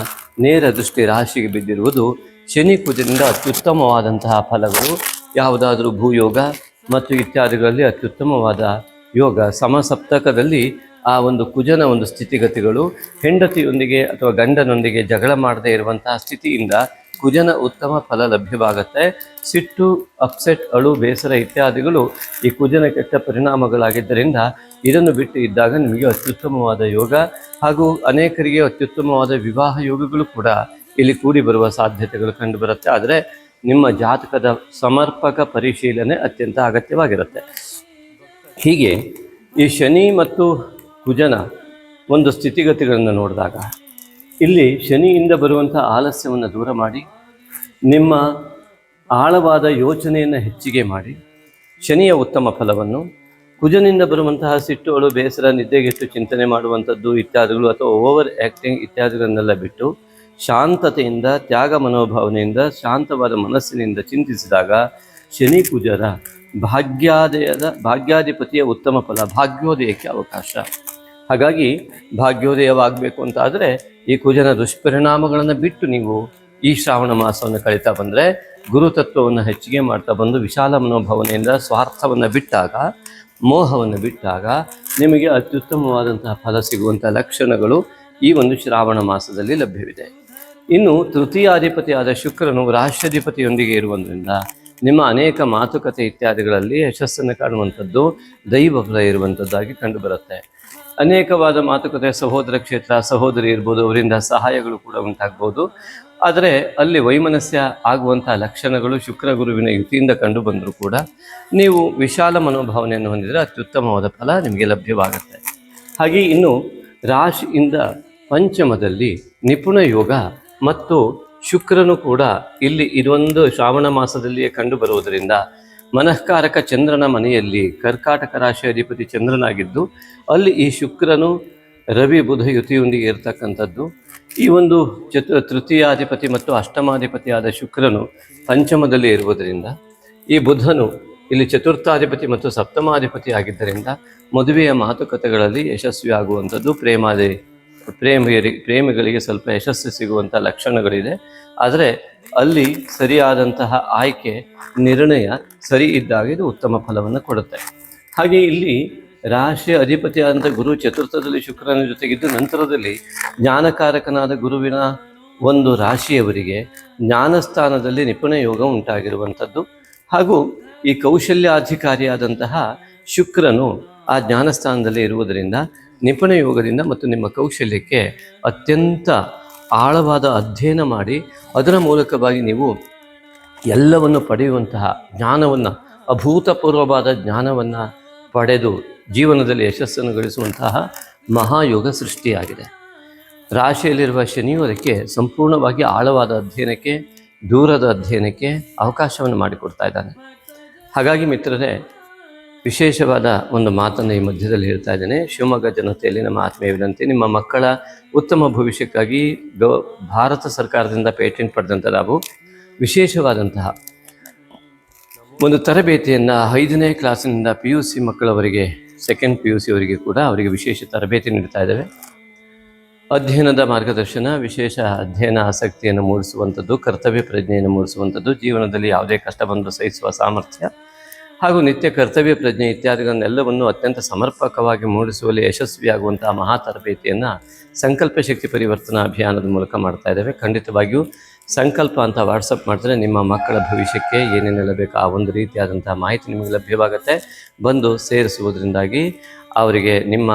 [SPEAKER 1] ನೇರ ದೃಷ್ಟಿ ರಾಶಿಗೆ ಬಿದ್ದಿರುವುದು ಶನಿ ಪೂಜೆಯಿಂದ ಅತ್ಯುತ್ತಮವಾದಂತಹ ಫಲಗಳು ಯಾವುದಾದರೂ ಭೂಯೋಗ ಮತ್ತು ಇತ್ಯಾದಿಗಳಲ್ಲಿ ಅತ್ಯುತ್ತಮವಾದ ಯೋಗ. ಸಮಸಪ್ತಕದಲ್ಲಿ ಆ ಒಂದು ಕುಜನ ಒಂದು ಸ್ಥಿತಿಗತಿಗಳು, ಹೆಂಡತಿಯೊಂದಿಗೆ ಅಥವಾ ಗಂಡನೊಂದಿಗೆ ಜಗಳ ಮಾಡದೇ ಇರುವಂತಹ ಸ್ಥಿತಿಯಿಂದ ಕುಜನ ಉತ್ತಮ ಫಲ ಲಭ್ಯವಾಗುತ್ತೆ. ಸಿಟ್ಟು, ಅಪ್ಸೆಟ್, ಅಳು, ಬೇಸರ ಇತ್ಯಾದಿಗಳು ಈ ಕುಜನ ಕೆಟ್ಟ ಪರಿಣಾಮಗಳಾಗಿದ್ದರಿಂದ ಇದನ್ನು ಬಿಟ್ಟು ಇದ್ದಾಗ ನಿಮಗೆ ಅತ್ಯುತ್ತಮವಾದ ಯೋಗ ಹಾಗೂ ಅನೇಕರಿಗೆ ಅತ್ಯುತ್ತಮವಾದ ವಿವಾಹ ಯೋಗಗಳು ಕೂಡ ಇಲ್ಲಿ ಕೂಡಿ ಬರುವ ಸಾಧ್ಯತೆಗಳು ಕಂಡುಬರುತ್ತೆ ಆದರೆ ನಿಮ್ಮ ಜಾತಕದ ಸಮರ್ಪಕ ಪರಿಶೀಲನೆ ಅತ್ಯಂತ ಅಗತ್ಯವಾಗಿರುತ್ತೆ. ಹೀಗೆ ಈ ಶನಿ ಮತ್ತು ಕುಜನ ಒಂದು ಸ್ಥಿತಿಗತಿಗಳನ್ನು ನೋಡಿದಾಗ ಇಲ್ಲಿ ಶನಿಯಿಂದ ಬರುವಂಥ ಆಲಸ್ಯವನ್ನು ದೂರ ಮಾಡಿ, ನಿಮ್ಮ ಆಳವಾದ ಯೋಚನೆಯನ್ನು ಹೆಚ್ಚಿಗೆ ಮಾಡಿ, ಶನಿಯ ಉತ್ತಮ ಫಲವನ್ನು, ಕುಜನಿಂದ ಬರುವಂತಹ ಸಿಟ್ಟುಗಳು, ಬೇಸರ, ನಿದ್ದೆಗೆಟ್ಟು, ಚಿಂತನೆ ಮಾಡುವಂಥದ್ದು ಇತ್ಯಾದಿಗಳು ಅಥವಾ ಓವರ್ ಆ್ಯಕ್ಟಿಂಗ್ ಇತ್ಯಾದಿಗಳನ್ನೆಲ್ಲ ಬಿಟ್ಟು ಶಾಂತತೆಯಿಂದ, ತ್ಯಾಗ ಮನೋಭಾವನೆಯಿಂದ, ಶಾಂತವಾದ ಮನಸ್ಸಿನಿಂದ ಚಿಂತಿಸಿದಾಗ ಶನಿ ಕುಜರ ಭಾಗ್ಯಾದಯದ, ಭಾಗ್ಯಾಧಿಪತಿಯ ಉತ್ತಮ ಫಲ, ಭಾಗ್ಯೋದಯಕ್ಕೆ ಅವಕಾಶ. ಹಾಗಾಗಿ ಭಾಗ್ಯೋದಯವಾಗಬೇಕು ಅಂತ ಆದರೆ ಈ ಕುಜನ ದುಷ್ಪರಿಣಾಮಗಳನ್ನು ಬಿಟ್ಟು ನೀವು ಈ ಶ್ರಾವಣ ಮಾಸವನ್ನು ಕಳೀತಾ ಬಂದರೆ ಗುರುತತ್ವವನ್ನು ಹೆಚ್ಚಿಗೆ ಮಾಡ್ತಾ ಬಂದು ವಿಶಾಲ ಮನೋಭಾವನೆಯಿಂದ ಸ್ವಾರ್ಥವನ್ನು ಬಿಟ್ಟಾಗ, ಮೋಹವನ್ನು ಬಿಟ್ಟಾಗ ನಿಮಗೆ ಅತ್ಯುತ್ತಮವಾದಂತಹ ಫಲ ಸಿಗುವಂಥ ಲಕ್ಷಣಗಳು ಈ ಒಂದು ಶ್ರಾವಣ ಮಾಸದಲ್ಲಿ ಲಭ್ಯವಿದೆ. ಇನ್ನು ತೃತೀಯಾಧಿಪತಿಯಾದ ಶುಕ್ರನು ರಾಷ್ಟ್ರಾಧಿಪತಿಯೊಂದಿಗೆ ಇರುವುದರಿಂದ ನಿಮ್ಮ ಅನೇಕ ಮಾತುಕತೆ ಇತ್ಯಾದಿಗಳಲ್ಲಿ ಯಶಸ್ಸನ್ನು ಕಾಣುವಂಥದ್ದು ದೈವ ಫಲ ಇರುವಂಥದ್ದಾಗಿ ಕಂಡುಬರುತ್ತೆ. ಅನೇಕವಾದ ಮಾತುಕತೆ, ಸಹೋದರ ಕ್ಷೇತ್ರ, ಸಹೋದರಿ ಇರ್ಬೋದು, ಅವರಿಂದ ಸಹಾಯಗಳು ಕೂಡ ಉಂಟಾಗ್ಬೋದು. ಆದರೆ ಅಲ್ಲಿ ವೈಮನಸ್ಯ ಆಗುವಂಥ ಲಕ್ಷಣಗಳು ಶುಕ್ರ ಗುರುವಿನ ಯುತಿಯಿಂದ ಕಂಡು ಬಂದರೂ ಕೂಡ ನೀವು ವಿಶಾಲ ಮನೋಭಾವನೆಯನ್ನು ಹೊಂದಿದರೆ ಅತ್ಯುತ್ತಮವಾದ ಫಲ ನಿಮಗೆ ಲಭ್ಯವಾಗುತ್ತೆ. ಹಾಗೆ ಇನ್ನು ರಾಶಿಯಿಂದ ಪಂಚಮದಲ್ಲಿ ನಿಪುಣ ಯೋಗ ಮತ್ತು ಶುಕ್ರನು ಕೂಡ ಇಲ್ಲಿ ಇದೊಂದು ಶ್ರಾವಣ ಮಾಸದಲ್ಲಿಯೇ ಕಂಡು ಬರುವುದರಿಂದ ಮನಃಕಾರಕ ಚಂದ್ರನ ಮನೆಯಲ್ಲಿ ಕರ್ಕಾಟಕ ರಾಶಿ ಅಧಿಪತಿ ಚಂದ್ರನಾಗಿದ್ದು, ಅಲ್ಲಿ ಈ ಶುಕ್ರನು ರವಿ ಬುಧ ಯುತಿಯೊಂದಿಗೆ ಇರತಕ್ಕಂಥದ್ದು. ಈ ಒಂದು ಚತು ತೃತೀಯಾಧಿಪತಿ ಮತ್ತು ಅಷ್ಟಮಾಧಿಪತಿಯಾದ ಶುಕ್ರನು ಪಂಚಮದಲ್ಲಿ ಇರುವುದರಿಂದ, ಈ ಬುಧನು ಇಲ್ಲಿ ಚತುರ್ಥಾಧಿಪತಿ ಮತ್ತು ಸಪ್ತಮಾಧಿಪತಿ ಆಗಿದ್ದರಿಂದ ಮದುವೆಯ ಮಾತುಕತೆಗಳಲ್ಲಿ ಯಶಸ್ವಿ ಆಗುವಂಥದ್ದು ಪ್ರೇಮಾದಿ ಪ್ರೇಮಿಯರಿ ಪ್ರೇಮಿಗಳಿಗೆ ಸ್ವಲ್ಪ ಯಶಸ್ಸು ಸಿಗುವಂಥ ಲಕ್ಷಣಗಳಿದೆ. ಆದರೆ ಅಲ್ಲಿ ಸರಿಯಾದಂತಹ ಆಯ್ಕೆ, ನಿರ್ಣಯ ಸರಿ ಇದ್ದಾಗ ಇದು ಉತ್ತಮ ಫಲವನ್ನು ಕೊಡುತ್ತೆ. ಹಾಗೆ ಇಲ್ಲಿ ರಾಶಿ ಅಧಿಪತಿಯಾದಂಥ ಗುರು ಚತುರ್ಥದಲ್ಲಿ ಶುಕ್ರನ ಜೊತೆಗಿದ್ದು ನಂತರದಲ್ಲಿ ಜ್ಞಾನಕಾರಕನಾದ ಗುರುವಿನ ಒಂದು ರಾಶಿಯವರಿಗೆ ಜ್ಞಾನಸ್ಥಾನದಲ್ಲಿ ನಿಪುಣ ಯೋಗ ಉಂಟಾಗಿರುವಂಥದ್ದು. ಹಾಗೂ ಈ ಕೌಶಲ್ಯಾಧಿಕಾರಿಯಾದಂತಹ ಶುಕ್ರನು ಆ ಜ್ಞಾನಸ್ಥಾನದಲ್ಲಿ ಇರುವುದರಿಂದ ನಿಪುಣ ಯೋಗದಿಂದ ಮತ್ತು ನಿಮ್ಮ ಕೌಶಲ್ಯಕ್ಕೆ ಅತ್ಯಂತ ಆಳವಾದ ಅಧ್ಯಯನ ಮಾಡಿ, ಅದರ ಮೂಲಕವಾಗಿ ನೀವು ಎಲ್ಲವನ್ನು ಪಡೆಯುವಂತಹ ಜ್ಞಾನವನ್ನು, ಅಭೂತಪೂರ್ವವಾದ ಜ್ಞಾನವನ್ನು ಪಡೆದು ಜೀವನದಲ್ಲಿ ಯಶಸ್ಸನ್ನು ಗಳಿಸುವಂತಹ ಮಹಾಯೋಗ ಸೃಷ್ಟಿಯಾಗಿದೆ. ರಾಶಿಯಲ್ಲಿರುವ ಶನಿಯವರಕ್ಕೆ ಸಂಪೂರ್ಣವಾಗಿ ಆಳವಾದ ಅಧ್ಯಯನಕ್ಕೆ, ದೂರದ ಅಧ್ಯಯನಕ್ಕೆ ಅವಕಾಶವನ್ನು ಮಾಡಿಕೊಡ್ತಾ ಇದ್ದಾನೆ. ಹಾಗಾಗಿ ಮಿತ್ರರೇ ವಿಶೇಷವಾದ ಒಂದು ಮಾತನ್ನು ಈ ಮಧ್ಯದಲ್ಲಿ ಹೇಳ್ತಾ ಇದ್ದೇನೆ. ಶಿವಮೊಗ್ಗ ಜನತೆಯಲ್ಲಿ ನಮ್ಮ ಆತ್ಮೀಯ ವಿನಂತಿ, ನಿಮ್ಮ ಮಕ್ಕಳ ಉತ್ತಮ ಭವಿಷ್ಯಕ್ಕಾಗಿ ಗೌ, ಭಾರತ ಸರ್ಕಾರದಿಂದ ಪೇಟೆಂಟ್ ಪಡೆದಂಥ ನಾವು ವಿಶೇಷವಾದಂತಹ ಒಂದು ತರಬೇತಿಯನ್ನು ಐದನೇ ಕ್ಲಾಸಿನಿಂದ ಪಿ ಯು ಸಿ ಮಕ್ಕಳವರಿಗೆ ಸೆಕೆಂಡ್ ಪಿ ಯು ಸಿ ಅವರಿಗೆ ಕೂಡ ಅವರಿಗೆ ವಿಶೇಷ ತರಬೇತಿ ನೀಡ್ತಾ ಇದ್ದೇವೆ. ಅಧ್ಯಯನದ ಮಾರ್ಗದರ್ಶನ, ವಿಶೇಷ ಅಧ್ಯಯನ ಆಸಕ್ತಿಯನ್ನು ಮೂಡಿಸುವಂಥದ್ದು, ಕರ್ತವ್ಯ ಪ್ರಜ್ಞೆಯನ್ನು ಮೂಡಿಸುವಂಥದ್ದು, ಜೀವನದಲ್ಲಿ ಯಾವುದೇ ಕಷ್ಟ ಬಂದರೂ ಸಹಿಸುವ ಸಾಮರ್ಥ್ಯ ಹಾಗೂ ನಿತ್ಯ ಕರ್ತವ್ಯ ಪ್ರಜ್ಞೆ ಇತ್ಯಾದಿಗಳನ್ನೆಲ್ಲವನ್ನು ಅತ್ಯಂತ ಸಮರ್ಪಕವಾಗಿ ಮೂಡಿಸುವಲ್ಲಿ ಯಶಸ್ವಿಯಾಗುವಂತಹ ಮಹಾ ತರಬೇತಿಯನ್ನು ಸಂಕಲ್ಪ ಶಕ್ತಿ ಪರಿವರ್ತನಾ ಅಭಿಯಾನದ ಮೂಲಕ ಮಾಡ್ತಾ ಇದ್ದೇವೆ. ಖಂಡಿತವಾಗಿಯೂ ಸಂಕಲ್ಪ ಅಂತ ವಾಟ್ಸಪ್ ಮಾಡಿದ್ರೆ ನಿಮ್ಮ ಮಕ್ಕಳ ಭವಿಷ್ಯಕ್ಕೆ ಏನೇನೆಲ್ಲ ಬೇಕು ಆ ಒಂದು ರೀತಿಯಾದಂತಹ ಮಾಹಿತಿ ನಿಮಗೆ ಲಭ್ಯವಾಗುತ್ತೆ. ಬಂದು ಸೇರಿಸುವುದರಿಂದಾಗಿ ಅವರಿಗೆ ನಿಮ್ಮ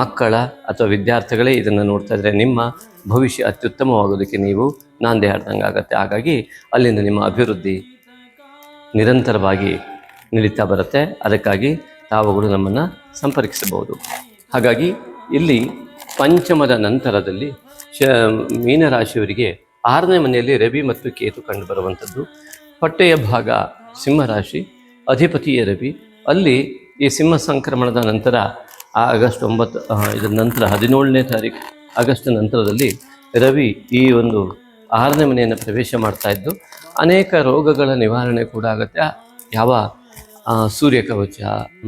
[SPEAKER 1] ಮಕ್ಕಳ ಅಥವಾ ವಿದ್ಯಾರ್ಥಿಗಳೇ ಇದನ್ನು ನೋಡ್ತಾ ಇದ್ರೆ ನಿಮ್ಮ ಭವಿಷ್ಯ ಅತ್ಯುತ್ತಮವಾಗೋದಕ್ಕೆ ನೀವು ನಾಂದಿ ಹಾಡ್ದಂಗೆ ಆಗುತ್ತೆ ಹಾಗಾಗಿ ಅಲ್ಲಿಂದ ನಿಮ್ಮ ಅಭಿವೃದ್ಧಿ ನಿರಂತರವಾಗಿ ನಡೀತಾ ಬರುತ್ತೆ. ಅದಕ್ಕಾಗಿ ತಾವುಗಳು ನಮ್ಮನ್ನು ಸಂಪರ್ಕಿಸಬಹುದು. ಹಾಗಾಗಿ ಇಲ್ಲಿ ಪಂಚಮದ ನಂತರದಲ್ಲಿ ಶ, ಮೀನರಾಶಿಯವರಿಗೆ ಆರನೇ ಮನೆಯಲ್ಲಿ ರವಿ ಮತ್ತು ಕೇತು ಕಂಡು ಬರುವಂಥದ್ದು. ಹೊಟ್ಟೆಯ ಭಾಗ ಸಿಂಹರಾಶಿ, ಅಧಿಪತಿಯ ರವಿ. ಅಲ್ಲಿ ಈ ಸಿಂಹ ಸಂಕ್ರಮಣದ ನಂತರ ಆಗಸ್ಟ್ ಒಂಬತ್ತು ಇದರ ನಂತರ ಹದಿನೇಳನೇ ತಾರೀಕು ಆಗಸ್ಟ್ ನಂತರದಲ್ಲಿ ರವಿ ಈ ಒಂದು ಆರನೇ ಮನೆಯನ್ನು ಪ್ರವೇಶ ಮಾಡ್ತಾ ಇದ್ದು, ಅನೇಕ ರೋಗಗಳ ನಿವಾರಣೆ ಕೂಡ ಆಗುತ್ತೆ. ಯಾವ ಸೂರ್ಯ ಕವಚ,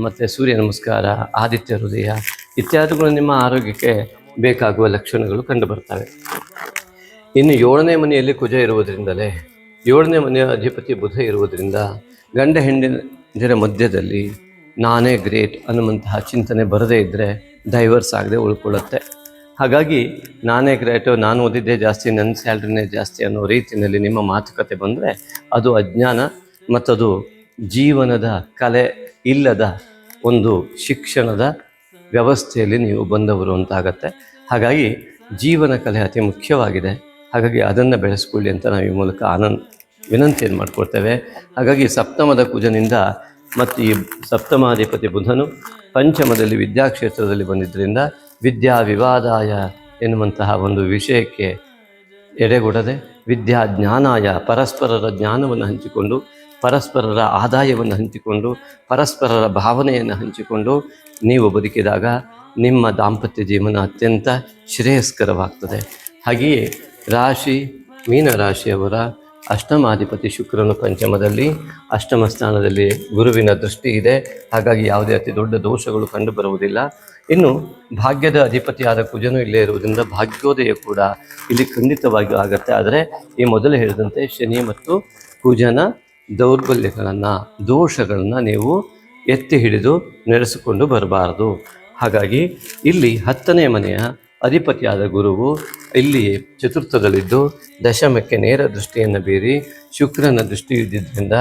[SPEAKER 1] ಮತ್ತು ಸೂರ್ಯ ನಮಸ್ಕಾರ, ಆದಿತ್ಯ ಹೃದಯ ಇತ್ಯಾದಿಗಳು ನಿಮ್ಮ ಆರೋಗ್ಯಕ್ಕೆ ಬೇಕಾಗುವ ಲಕ್ಷಣಗಳು ಕಂಡುಬರ್ತವೆ. ಇನ್ನು ಏಳನೇ ಮನೆಯಲ್ಲಿ ಕುಜ ಇರುವುದರಿಂದಲೇ, ಏಳನೇ ಮನೆಯ ಅಧಿಪತಿ ಬುಧ ಇರುವುದರಿಂದ ಗಂಡ ಹೆಂಡಿನ ಮಧ್ಯದಲ್ಲಿ ನಾನೇ ಗ್ರೇಟ್ ಅನ್ನುವಂತಹ ಚಿಂತನೆ ಬರದೇ ಇದ್ದರೆ ಡೈವರ್ಸ್ ಆಗದೆ ಉಳ್ಕೊಳ್ಳುತ್ತೆ. ಹಾಗಾಗಿ ನಾನೇ ಗ್ರೇಟು, ನಾನು ಓದಿದ್ದೇ ಜಾಸ್ತಿ, ನನ್ನ ಸ್ಯಾಲ್ರಿನೇ ಜಾಸ್ತಿ ಅನ್ನೋ ರೀತಿಯಲ್ಲಿ ನಿಮ್ಮ ಮಾತುಕತೆ ಬಂದರೆ ಅದು ಅಜ್ಞಾನ ಮತ್ತದು ಜೀವನದ ಕಲೆ ಇಲ್ಲದ ಒಂದು ಶಿಕ್ಷಣದ ವ್ಯವಸ್ಥೆಯಲ್ಲಿ ನೀವು ಬಂದವರು ಅಂತಾಗತ್ತೆ. ಹಾಗಾಗಿ ಜೀವನ ಕಲೆ ಅತಿ ಮುಖ್ಯವಾಗಿದೆ. ಹಾಗಾಗಿ ಅದನ್ನು ಬೆಳೆಸ್ಕೊಳ್ಳಿ ಅಂತ ನಾವು ಈ ಮೂಲಕ ಆನಂದ್, ವಿನಂತಿಯನ್ನು ಮಾಡ್ಕೊಳ್ತೇವೆ. ಹಾಗಾಗಿ ಸಪ್ತಮದ ಕುಜನಿಂದ ಮತ್ತು ಈ ಸಪ್ತಮಾಧಿಪತಿ ಬುಧನು ಪಂಚಮದಲ್ಲಿ ವಿದ್ಯಾಕ್ಷೇತ್ರದಲ್ಲಿ ಬಂದಿದ್ದರಿಂದ ವಿದ್ಯಾ ವಿವಾದಾಯ ಎನ್ನುವಂತಹ ಒಂದು ವಿಷಯಕ್ಕೆ ಎಡೆಗೊಡದೆ ವಿದ್ಯಾ ಜ್ಞಾನಾಯ ಪರಸ್ಪರರ ಜ್ಞಾನವನ್ನು ಹಂಚಿಕೊಂಡು ಪರಸ್ಪರರ ಆದಾಯವನ್ನು ಹಂಚಿಕೊಂಡು, ಪರಸ್ಪರರ ಭಾವನೆಯನ್ನು ಹಂಚಿಕೊಂಡು ನೀವು ಬದುಕಿದಾಗ ನಿಮ್ಮ ದಾಂಪತ್ಯ ಜೀವನ ಅತ್ಯಂತ ಶ್ರೇಯಸ್ಕರವಾಗ್ತದೆ. ಹಾಗೆಯೇ ರಾಶಿ, ಮೀನರಾಶಿಯವರ ಅಷ್ಟಮಾಧಿಪತಿ ಶುಕ್ರನು ಪಂಚಮದಲ್ಲಿ ಅಷ್ಟಮ ಸ್ಥಾನದಲ್ಲಿ ಗುರುವಿನ ದೃಷ್ಟಿ ಇದೆ. ಹಾಗಾಗಿ ಯಾವುದೇ ಅತಿ ದೊಡ್ಡ ದೋಷಗಳು ಕಂಡುಬರುವುದಿಲ್ಲ. ಇನ್ನು ಭಾಗ್ಯದ ಅಧಿಪತಿಯಾದ ಕುಜನು ಇಲ್ಲೇ ಇರುವುದರಿಂದ ಭಾಗ್ಯೋದಯ ಕೂಡ ಇಲ್ಲಿ ಖಂಡಿತವಾಗಿಯೂ ಆಗುತ್ತೆ. ಆದರೆ ಈ ಮೊದಲು ಹೇಳಿದಂತೆ ಶನಿ ಮತ್ತು ಕುಜನ ದೌರ್ಬಲ್ಯಗಳನ್ನು, ದೋಷಗಳನ್ನು ನೀವು ಎತ್ತಿ ಹಿಡಿದು ನಡೆಸಿಕೊಂಡು ಬರಬಾರದು. ಹಾಗಾಗಿ ಇಲ್ಲಿ ಹತ್ತನೇ ಮನೆಯ ಅಧಿಪತಿಯಾದ ಗುರುವು ಇಲ್ಲಿ ಚತುರ್ಥದಲ್ಲಿದ್ದು, ದಶಮಕ್ಕೆ ನೇರ ದೃಷ್ಟಿಯನ್ನು ಬೀರಿ ಶುಕ್ರನ ದೃಷ್ಟಿ ಇದ್ದಿದ್ದರಿಂದ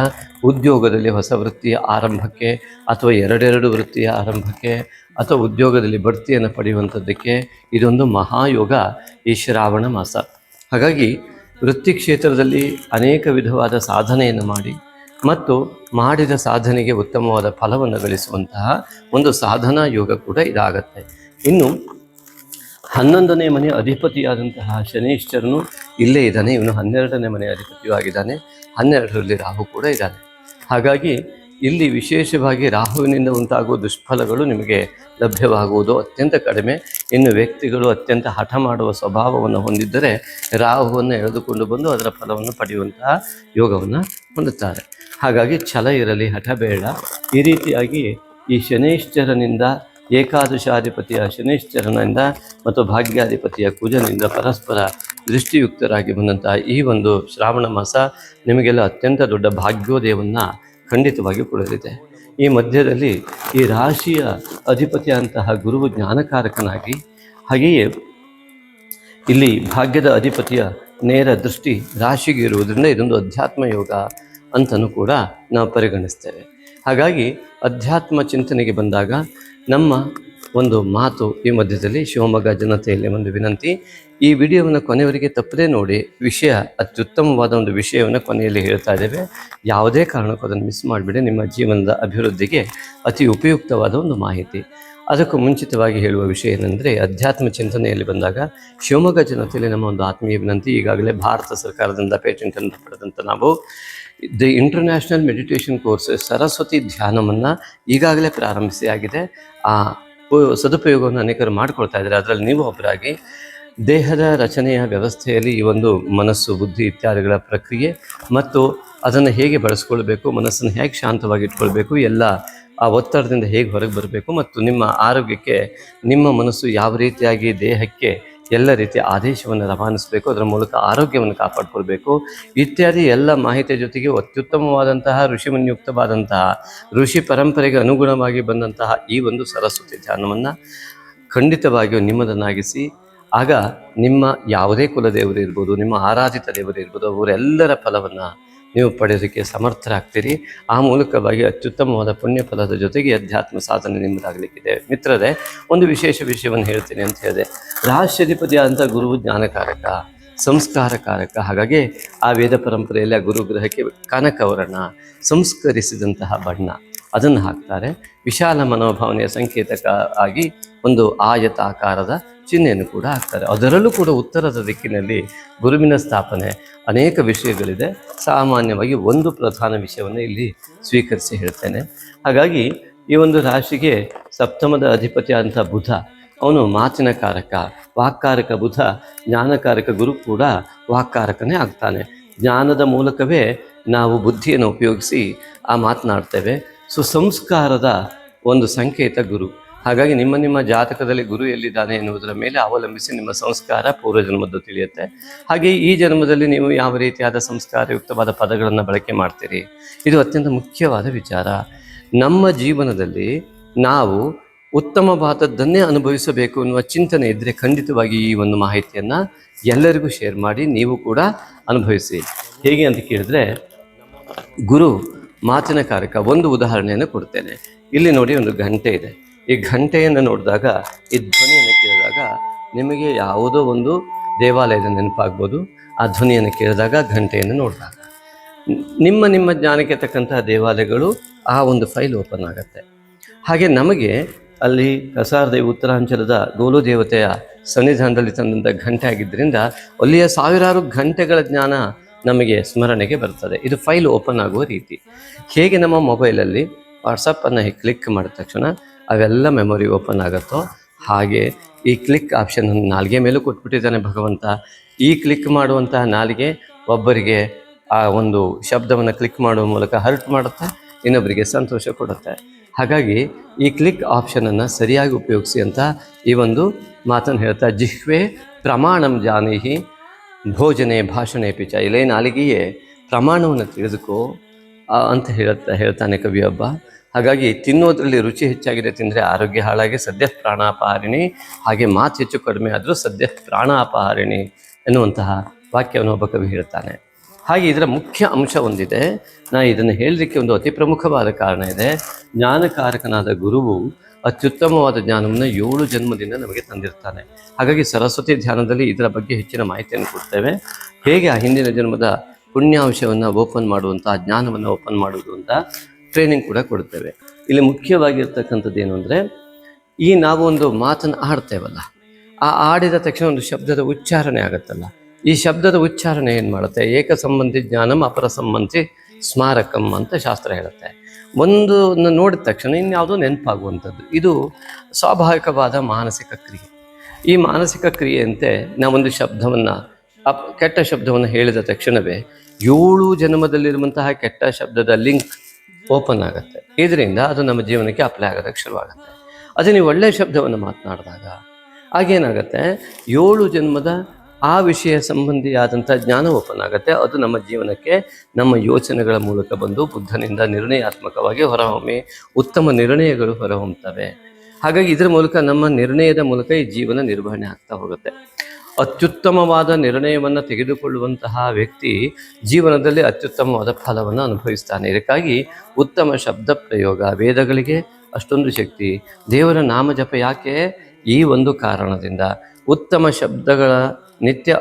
[SPEAKER 1] ಉದ್ಯೋಗದಲ್ಲಿ ಹೊಸ ವೃತ್ತಿಯ ಆರಂಭಕ್ಕೆ ಅಥವಾ ಎರಡೆರಡು ವೃತ್ತಿಯ ಆರಂಭಕ್ಕೆ ಅಥವಾ ಉದ್ಯೋಗದಲ್ಲಿ ಬಡ್ತಿಯನ್ನು ಪಡೆಯುವಂಥದ್ದಕ್ಕೆ ಇದೊಂದು ಮಹಾಯೋಗ ಈ ಶ್ರಾವಣ ಮಾಸ. ಹಾಗಾಗಿ ವೃತ್ತಿ ಕ್ಷೇತ್ರದಲ್ಲಿ ಅನೇಕ ವಿಧವಾದ ಸಾಧನೆಯನ್ನು ಮಾಡಿ ಮತ್ತು ಮಾಡಿದ ಸಾಧನೆಗೆ ಉತ್ತಮವಾದ ಫಲವನ್ನು ಗಳಿಸುವಂತಹ ಒಂದು ಸಾಧನಾ ಯೋಗ ಕೂಡ ಇದಾಗತ್ತೆ. ಇನ್ನು ಹನ್ನೊಂದನೇ ಮನೆ ಅಧಿಪತಿಯಾದಂತಹ ಶನೀಶ್ವರನು ಇಲ್ಲೇ ಇದ್ದಾನೆ. ಇವನು ಹನ್ನೆರಡನೇ ಮನೆ ಅಧಿಪತಿಯೂ ಆಗಿದ್ದಾನೆ. ಹನ್ನೆರಡರಲ್ಲಿ ರಾಹು ಕೂಡ ಇದ್ದಾನೆ. ಹಾಗಾಗಿ ಇಲ್ಲಿ ವಿಶೇಷವಾಗಿ ರಾಹುವಿನಿಂದ ಉಂಟಾಗುವ ದುಷ್ಫಲಗಳು ನಿಮಗೆ ಲಭ್ಯವಾಗುವುದು ಅತ್ಯಂತ ಕಡಿಮೆ. ಇನ್ನು ವ್ಯಕ್ತಿಗಳು ಅತ್ಯಂತ ಹಠ ಮಾಡುವ ಸ್ವಭಾವವನ್ನು ಹೊಂದಿದ್ದರೆ ರಾಹುವನ್ನು ಎಳೆದುಕೊಂಡು ಬಂದು ಅದರ ಫಲವನ್ನು ಪಡೆಯುವಂತಹ ಯೋಗವನ್ನು ಹೊಂದುತ್ತಾರೆ. ಹಾಗಾಗಿ ಛಲ ಇರಲಿ, ಹಠ ಬೇಡ. ಈ ರೀತಿಯಾಗಿ ಈ ಶನೈಶ್ಚರನಿಂದ, ಏಕಾದಶಾಧಿಪತಿಯ ಶನೈಶ್ಚರನಿಂದ ಮತ್ತು ಭಾಗ್ಯಾಧಿಪತಿಯ ಕುಜನಿಂದ ಪರಸ್ಪರ ದೃಷ್ಟಿಯುಕ್ತರಾಗಿ ಬಂದಂತಹ ಈ ಒಂದು ಶ್ರಾವಣ ಮಾಸ ನಿಮಗೆಲ್ಲ ಅತ್ಯಂತ ದೊಡ್ಡ ಭಾಗ್ಯೋದಯವನ್ನು ಖಂಡಿತವಾಗಿ ಕೊಡಲಿದೆ. ಈ ಮಧ್ಯದಲ್ಲಿ ಈ ರಾಶಿಯ ಅಧಿಪತಿಯಂತಹ ಗುರು ಜ್ಞಾನಕಾರಕನಾಗಿ ಹಾಗೆಯೇ ಇಲ್ಲಿ ಭಾಗ್ಯದ ಅಧಿಪತಿಯ ನೇರ ದೃಷ್ಟಿ ರಾಶಿಗೆ ಇರುವುದರಿಂದ ಇದೊಂದು ಅಧ್ಯಾತ್ಮ ಯೋಗ ಅಂತಲೂ ಕೂಡ ನಾವು ಪರಿಗಣಿಸ್ತೇವೆ. ಹಾಗಾಗಿ ಅಧ್ಯಾತ್ಮ ಚಿಂತನೆಗೆ ಬಂದಾಗ ನಮ್ಮ ಒಂದು ಮಾತು ಈ ಮಧ್ಯದಲ್ಲಿ ಶಿವಮೊಗ್ಗ ಜನತೆಯಲ್ಲಿ ಒಂದು ವಿನಂತಿ. ಈ ವಿಡಿಯೋವನ್ನು ಕೊನೆಯವರೆಗೆ ತಪ್ಪದೇ ನೋಡಿ, ವಿಷಯ ಅತ್ಯುತ್ತಮವಾದ ಒಂದು ವಿಷಯವನ್ನು ಕೊನೆಯಲ್ಲಿ ಹೇಳ್ತಾ ಇದ್ದೇವೆ. ಯಾವುದೇ ಕಾರಣಕ್ಕೂ ಅದನ್ನು ಮಿಸ್ ಮಾಡಿಬಿಡಿ. ನಿಮ್ಮ ಜೀವನದ ಅಭಿವೃದ್ಧಿಗೆ ಅತಿ ಉಪಯುಕ್ತವಾದ ಒಂದು ಮಾಹಿತಿ. ಅದಕ್ಕೂ ಮುಂಚಿತವಾಗಿ ಹೇಳುವ ವಿಷಯ ಏನೆಂದರೆ, ಅಧ್ಯಾತ್ಮ ಚಿಂತನೆಯಲ್ಲಿ ಬಂದಾಗ ಶಿವಮೊಗ್ಗ ಜನತೆಯಲ್ಲಿ ನಮ್ಮ ಒಂದು ಆತ್ಮೀಯ ವಿನಂತಿ, ಈಗಾಗಲೇ ಭಾರತ ಸರ್ಕಾರದಿಂದ ಪೇಟೆಂಟನ್ನು ಪಡೆದಂಥ ನಾವು, the international meditation courses Saraswati ಧ್ಯಾನವನ್ನು ಈಗಾಗಲೇ ಪ್ರಾರಂಭಿಸಿ ಆಗಿದೆ ಆ ಸದುಪಯೋಗವನ್ನು ಅನೇಕರು ಮಾಡ್ಕೊಳ್ತಾ ಇದ್ದಾರೆ. ಅದರಲ್ಲಿ ನೀವು ಒಬ್ಬರಾಗಿ ದೇಹದ ರಚನೆಯ ವ್ಯವಸ್ಥೆಯಲ್ಲಿ ಈ ಒಂದು ಮನಸ್ಸು, ಬುದ್ಧಿ ಇತ್ಯಾದಿಗಳ ಪ್ರಕ್ರಿಯೆ ಮತ್ತು ಅದನ್ನು ಹೇಗೆ ಬಳಸ್ಕೊಳ್ಬೇಕು, ಮನಸ್ಸನ್ನು ಹೇಗೆ ಶಾಂತವಾಗಿ ಇಟ್ಕೊಳ್ಬೇಕು, ಎಲ್ಲ ಆ ಒತ್ತಡದಿಂದ ಹೇಗೆ ಹೊರಗೆ ಬರಬೇಕು ಮತ್ತು ನಿಮ್ಮ ಆರೋಗ್ಯಕ್ಕೆ, ನಿಮ್ಮ ಮನಸ್ಸು ಯಾವ ರೀತಿಯಾಗಿ ದೇಹಕ್ಕೆ ಎಲ್ಲ ರೀತಿಯ ಆದೇಶವನ್ನು ರವಾನಿಸಬೇಕು, ಅದರ ಮೂಲಕ ಆರೋಗ್ಯವನ್ನು ಕಾಪಾಡಿಕೊಳ್ಬೇಕು. ಇತ್ಯಾದಿ ಎಲ್ಲ ಮಾಹಿತಿಯ ಜೊತೆಗೆ ಅತ್ಯುತ್ತಮವಾದಂತಹ, ಋಷಿಮನ್ಯುಕ್ತವಾದಂತಹ, ಋಷಿ ಪರಂಪರೆಗೆ ಅನುಗುಣವಾಗಿ ಬಂದಂತಹ ಈ ಒಂದು ಸರಸ್ವತಿ ಧ್ಯಾನವನ್ನು ಖಂಡಿತವಾಗಿಯೂ ನಿಮ್ಮದನ್ನಾಗಿಸಿ. ಆಗ ನಿಮ್ಮ ಯಾವುದೇ ಕುಲದೇವರು ಇರ್ಬೋದು, ನಿಮ್ಮ ಆರಾಧಿತ ದೇವರು ಇರ್ಬೋದು, ಅವರೆಲ್ಲರ ಫಲವನ್ನು ನೀವು ಪಡೆಯೋದಕ್ಕೆ ಸಮರ್ಥರಾಗ್ತೀರಿ. ಆ ಮೂಲಕವಾಗಿ ಅತ್ಯುತ್ತಮವಾದ ಪುಣ್ಯ ಫಲದ ಜೊತೆಗೆ ಅಧ್ಯಾತ್ಮ ಸಾಧನೆ ನಿಮ್ಮದಾಗಲಿಕ್ಕಿದೆ. ಮಿತ್ರರೇ, ಒಂದು ವಿಶೇಷ ವಿಷಯವನ್ನು ಹೇಳ್ತೀನಿ ಅಂತ ಹೇಳಿದೆ. ರಾಷ್ಟ್ರಾಧಿಪತಿ ಆದಂಥ ಗುರು ಜ್ಞಾನಕಾರಕ, ಸಂಸ್ಕಾರಕಾರಕ, ಹಾಗಾಗಿ ಆ ವೇದ ಪರಂಪರೆಯಲ್ಲಿ ಆ ಗುರುಗ್ರಹಕ್ಕೆ ಕನಕವರ್ಣ, ಸಂಸ್ಕರಿಸಿದಂತಹ ಬಣ್ಣ, ಅದನ್ನು ಹಾಕ್ತಾರೆ. ವಿಶಾಲ ಮನೋಭಾವನೆಯ ಸಂಕೇತಕ ಆಗಿ ಒಂದು ಆಯತಾಕಾರದ ಚಿಹ್ನೆಯನ್ನು ಕೂಡ ಹಾಕ್ತಾರೆ. ಅದರಲ್ಲೂ ಕೂಡ ಉತ್ತರದ ದಿಕ್ಕಿನಲ್ಲಿ ಗುರುವಿನ ಸ್ಥಾಪನೆ ಅನೇಕ ವಿಷಯಗಳಿದೆ. ಸಾಮಾನ್ಯವಾಗಿ ಒಂದು ಪ್ರಧಾನ ವಿಷಯವನ್ನು ಇಲ್ಲಿ ಸ್ವೀಕರಿಸಿ ಹೇಳ್ತೇನೆ. ಹಾಗಾಗಿ ಈ ಒಂದು ರಾಶಿಗೆ ಸಪ್ತಮದ ಅಧಿಪತಿ ಅಂತ ಬುಧ, ಅವನು ಮಾತಿನ ಕಾರಕ, ವಾಕ್ಕಾರಕ ಬುಧ, ಜ್ಞಾನಕಾರಕ ಗುರು ಕೂಡ ವಾಕ್ಕಾರಕನೇ ಆಗ್ತಾನೆ. ಜ್ಞಾನದ ಮೂಲಕವೇ ನಾವು ಬುದ್ಧಿಯನ್ನು ಉಪಯೋಗಿಸಿ ಆ ಮಾತನಾಡ್ತೇವೆ. ಸುಸಂಸ್ಕಾರದ ಒಂದು ಸಂಕೇತ ಗುರು. ಹಾಗಾಗಿ ನಿಮ್ಮ ನಿಮ್ಮ ಜಾತಕದಲ್ಲಿ ಗುರು ಎಲ್ಲಿದ್ದಾನೆ ಎನ್ನುವುದರ ಮೇಲೆ ಅವಲಂಬಿಸಿ ನಿಮ್ಮ ಸಂಸ್ಕಾರ ಪೂರ್ವಜನ್ಮದ್ದು ತಿಳಿಯುತ್ತೆ. ಹಾಗೆ ಈ ಜನ್ಮದಲ್ಲಿ ನೀವು ಯಾವ ರೀತಿಯಾದ ಸಂಸ್ಕಾರಯುಕ್ತವಾದ ಪದಗಳನ್ನು ಬಳಕೆ ಮಾಡ್ತೀರಿ? ಇದು ಅತ್ಯಂತ ಮುಖ್ಯವಾದ ವಿಚಾರ. ನಮ್ಮ ಜೀವನದಲ್ಲಿ ನಾವು ಉತ್ತಮವಾದದ್ದನ್ನೇ ಅನುಭವಿಸಬೇಕು ಅನ್ನುವ ಚಿಂತನೆ ಇದ್ದರೆ ಖಂಡಿತವಾಗಿ ಈ ಒಂದು ಮಾಹಿತಿಯನ್ನು ಎಲ್ಲರಿಗೂ ಶೇರ್ ಮಾಡಿ ನೀವು ಕೂಡ ಅನುಭವಿಸಿ. ಹೇಗೆ ಅಂತ ಕೇಳಿದ್ರೆ, ಗುರು ಮಾತಿನ ಕಾರಕ ಒಂದು ಉದಾಹರಣೆಯನ್ನು ಕೊಡ್ತೇನೆ. ಇಲ್ಲಿ ನೋಡಿ ಒಂದು ಗಂಟೆ ಇದೆ. ಈ ಘಂಟೆಯನ್ನು ನೋಡಿದಾಗ, ಈ ಧ್ವನಿಯನ್ನು ಕೇಳಿದಾಗ ನಿಮಗೆ ಯಾವುದೋ ಒಂದು ದೇವಾಲಯದ ನೆನಪಾಗ್ಬೋದು. ಆ ಧ್ವನಿಯನ್ನು ಕೇಳಿದಾಗ ಘಂಟೆಯನ್ನು ನೋಡಿದಾಗ. ನಿಮ್ಮ ನಿಮ್ಮ ಜ್ಞಾನಕ್ಕೆ ತಕ್ಕಂತಹ ದೇವಾಲಯಗಳು ಆ ಒಂದು ಫೈಲ್ ಓಪನ್ ಆಗುತ್ತೆ. ಹಾಗೆ ನಮಗೆ ಅಲ್ಲಿ ಕಸಾರದೆ ಉತ್ತರಾಂಚಲದ ಗೋಲು ದೇವತೆಯ ಸನ್ನಿಧಾನದಲ್ಲಿ ತಂದಂಥ ಘಂಟೆ ಆಗಿದ್ದರಿಂದ ಅಲ್ಲಿಯ ಸಾವಿರಾರು ಘಂಟೆಗಳ ಜ್ಞಾನ ನಮಗೆ ಸ್ಮರಣೆಗೆ ಬರ್ತದೆ ಇದು ಫೈಲ್ ಓಪನ್ ಆಗುವ ರೀತಿ. ಹೇಗೆ ನಮ್ಮ ಮೊಬೈಲಲ್ಲಿ ವಾಟ್ಸಪ್ಪನ್ನು ಕ್ಲಿಕ್ ಮಾಡಿದ ತಕ್ಷಣ ಅವೆಲ್ಲ ಮೆಮೊರಿ ಓಪನ್ ಆಗುತ್ತೋ? ಹಾಗೆ ಈ ಕ್ಲಿಕ್ ಆಪ್ಷನ್ ನಾಲ್ಗೆ ಮೇಲೂ ಕೊಟ್ಬಿಟ್ಟಿದ್ದಾನೆ ಭಗವಂತ. ಈ ಕ್ಲಿಕ್ ಮಾಡುವಂತಹ ನಾಲಿಗೆ ಒಬ್ಬರಿಗೆ ಆ ಒಂದು ಶಬ್ದವನ್ನು ಕ್ಲಿಕ್ ಮಾಡುವ ಮೂಲಕ ಹರ್ಟ್ ಮಾಡುತ್ತೆ ಇನ್ನೊಬ್ಬರಿಗೆ ಸಂತೋಷ ಕೊಡುತ್ತೆ. ಹಾಗಾಗಿ ಈ ಕ್ಲಿಕ್ ಆಪ್ಷನನ್ನು ಸರಿಯಾಗಿ ಉಪಯೋಗಿಸಿ ಅಂತ ಈ ಒಂದು ಮಾತನ್ನು ಹೇಳ್ತಾ ಜಿಹ್ವೆ ಪ್ರಮಾಣಂ ಜಾನೇಹಿ ಭೋಜನೆ ಭಾಷಣೆ ಪಿಚ ಇಲ್ಲೇ ನಾಲಿಗೆಯೇ ಪ್ರಮಾಣವನ್ನು ತಿಳಿದುಕೋ ಅಂತ ಹೇಳುತ್ತಾ ಹೇಳ್ತಾನೆ ಕವಿಯೊಬ್ಬ. ಹಾಗಾಗಿ ತಿನ್ನೋದ್ರಲ್ಲಿ ರುಚಿ ಹೆಚ್ಚಾಗಿದೆ ತಿಂದರೆ ಆರೋಗ್ಯ ಹಾಳಾಗಿ ಸದ್ಯ ಪ್ರಾಣಾಪಹಾರಿಣಿ ಹಾಗೆ ಮಾತು ಹೆಚ್ಚು ಕಡಿಮೆ ಆದರೂ ಸದ್ಯ ಪ್ರಾಣಾಪಹಾರಿಣಿ ಎನ್ನುವಂತಹ ವಾಕ್ಯವನ್ನು ಒಬ್ಬ ಕವಿ ಹೇಳ್ತಾನೆ ಹಾಗೆ ಇದರ ಮುಖ್ಯ ಅಂಶ ಒಂದಿದೆ. ನಾ ಇದನ್ನು ಹೇಳಲಿಕ್ಕೆ ಒಂದು ಅತಿ ಪ್ರಮುಖವಾದ ಕಾರಣ ಇದೆ. ಜ್ಞಾನಕಾರಕನಾದ ಗುರುವು ಅತ್ಯುತ್ತಮವಾದ ಜ್ಞಾನವನ್ನು ಏಳು ಜನ್ಮದಿಂದ ನಮಗೆ ತಂದಿರ್ತಾನೆ. ಹಾಗಾಗಿ ಸರಸ್ವತಿ ಧ್ಯಾನದಲ್ಲಿ ಇದರ ಬಗ್ಗೆ ಹೆಚ್ಚಿನ ಮಾಹಿತಿಯನ್ನು ಕೊಡ್ತೇವೆ. ಹೇಗೆ ಆ ಹಿಂದಿನ ಜನ್ಮದ ಪುಣ್ಯಾಂಶವನ್ನು ಓಪನ್ ಮಾಡುವಂಥ ಜ್ಞಾನವನ್ನು ಓಪನ್ ಮಾಡುವುದು ಅಂತ ಟ್ರೈನಿಂಗ್ ಕೂಡ ಕೊಡ್ತೇವೆ. ಇಲ್ಲಿ ಮುಖ್ಯವಾಗಿರ್ತಕ್ಕಂಥದ್ದು ಏನು ಅಂದರೆ, ಈ ನಾವು ಒಂದು ಮಾತನ್ನು ಆಡ್ತೇವಲ್ಲ, ಆ ಆಡಿದ ತಕ್ಷಣ ಒಂದು ಶಬ್ದದ ಉಚ್ಚಾರಣೆ ಆಗುತ್ತಲ್ಲ. ಈ ಶಬ್ದದ ಉಚ್ಚಾರಣೆ ಏನು ಮಾಡುತ್ತೆ? ಏಕ ಸಂಬಂಧಿ ಜ್ಞಾನಂ ಅಪರ ಸಂಬಂಧಿ ಸ್ಮಾರಕಂ ಅಂತ ಶಾಸ್ತ್ರ ಹೇಳುತ್ತೆ. ಒಂದು ನೋಡಿದ ತಕ್ಷಣ ಇನ್ಯಾವುದೋ ನೆನಪಾಗುವಂಥದ್ದು. ಇದು ಸ್ವಾಭಾವಿಕವಾದ ಮಾನಸಿಕ ಕ್ರಿಯೆ. ಈ ಮಾನಸಿಕ ಕ್ರಿಯೆಯಂತೆ ನಾವೊಂದು ಶಬ್ದವನ್ನು, ಅಪ್, ಕೆಟ್ಟ ಶಬ್ದವನ್ನು ಹೇಳಿದ ತಕ್ಷಣವೇ ಏಳು ಜನ್ಮದಲ್ಲಿರುವಂತಹ ಕೆಟ್ಟ ಶಬ್ದದ ಲಿಂಕ್ ಓಪನ್ ಆಗುತ್ತೆ. ಇದರಿಂದ ಅದು ನಮ್ಮ ಜೀವನಕ್ಕೆ ಅಪ್ಲೈ ಆಗೋದಕ್ಕೆ ಶುರುವಾಗುತ್ತೆ. ಅದೇ ನೀವು ಒಳ್ಳೆಯ ಶಬ್ದವನ್ನು ಮಾತನಾಡಿದಾಗ ಆಗೇನಾಗುತ್ತೆ ಏಳು ಜನ್ಮದ ಆ ವಿಷಯ ಸಂಬಂಧಿಯಾದಂಥ ಜ್ಞಾನ ಓಪನ್ ಆಗುತ್ತೆ. ಅದು ನಮ್ಮ ಜೀವನಕ್ಕೆ ನಮ್ಮ ಯೋಚನೆಗಳ ಮೂಲಕ ಬಂದು ಬುದ್ಧನಿಂದ ನಿರ್ಣಯಾತ್ಮಕವಾಗಿ ಹೊರಹೊಮ್ಮಿ, ಉತ್ತಮ ನಿರ್ಣಯಗಳು ಹೊರಹೊಮ್ಮುತ್ತವೆ ಹಾಗಾಗಿ ಇದರ ಮೂಲಕ ನಮ್ಮ ನಿರ್ಣಯದ ಮೂಲಕ ಈ ಜೀವನ ನಿರ್ವಹಣೆ ಆಗ್ತಾ ಹೋಗುತ್ತೆ. ಅತ್ಯುತ್ತಮವಾದ ನಿರ್ಣಯವನ್ನು ತೆಗೆದುಕೊಳ್ಳುವಂತಹ ವ್ಯಕ್ತಿ ಜೀವನದಲ್ಲಿ ಅತ್ಯುತ್ತಮವಾದ ಫಲವನ್ನು ಅನುಭವಿಸ್ತಾನೆ. ಇದಕ್ಕಾಗಿ ಉತ್ತಮ ಶಬ್ದ ಪ್ರಯೋಗ, ವೇದಗಳಿಗೆ ಅಷ್ಟೊಂದು ಶಕ್ತಿ. ದೇವರ ನಾಮ ಜಪ ಯಾಕೆ? ಈ ಒಂದು ಕಾರಣದಿಂದ. ಉತ್ತಮ ಶಬ್ದಗಳ ನಿತ್ಯ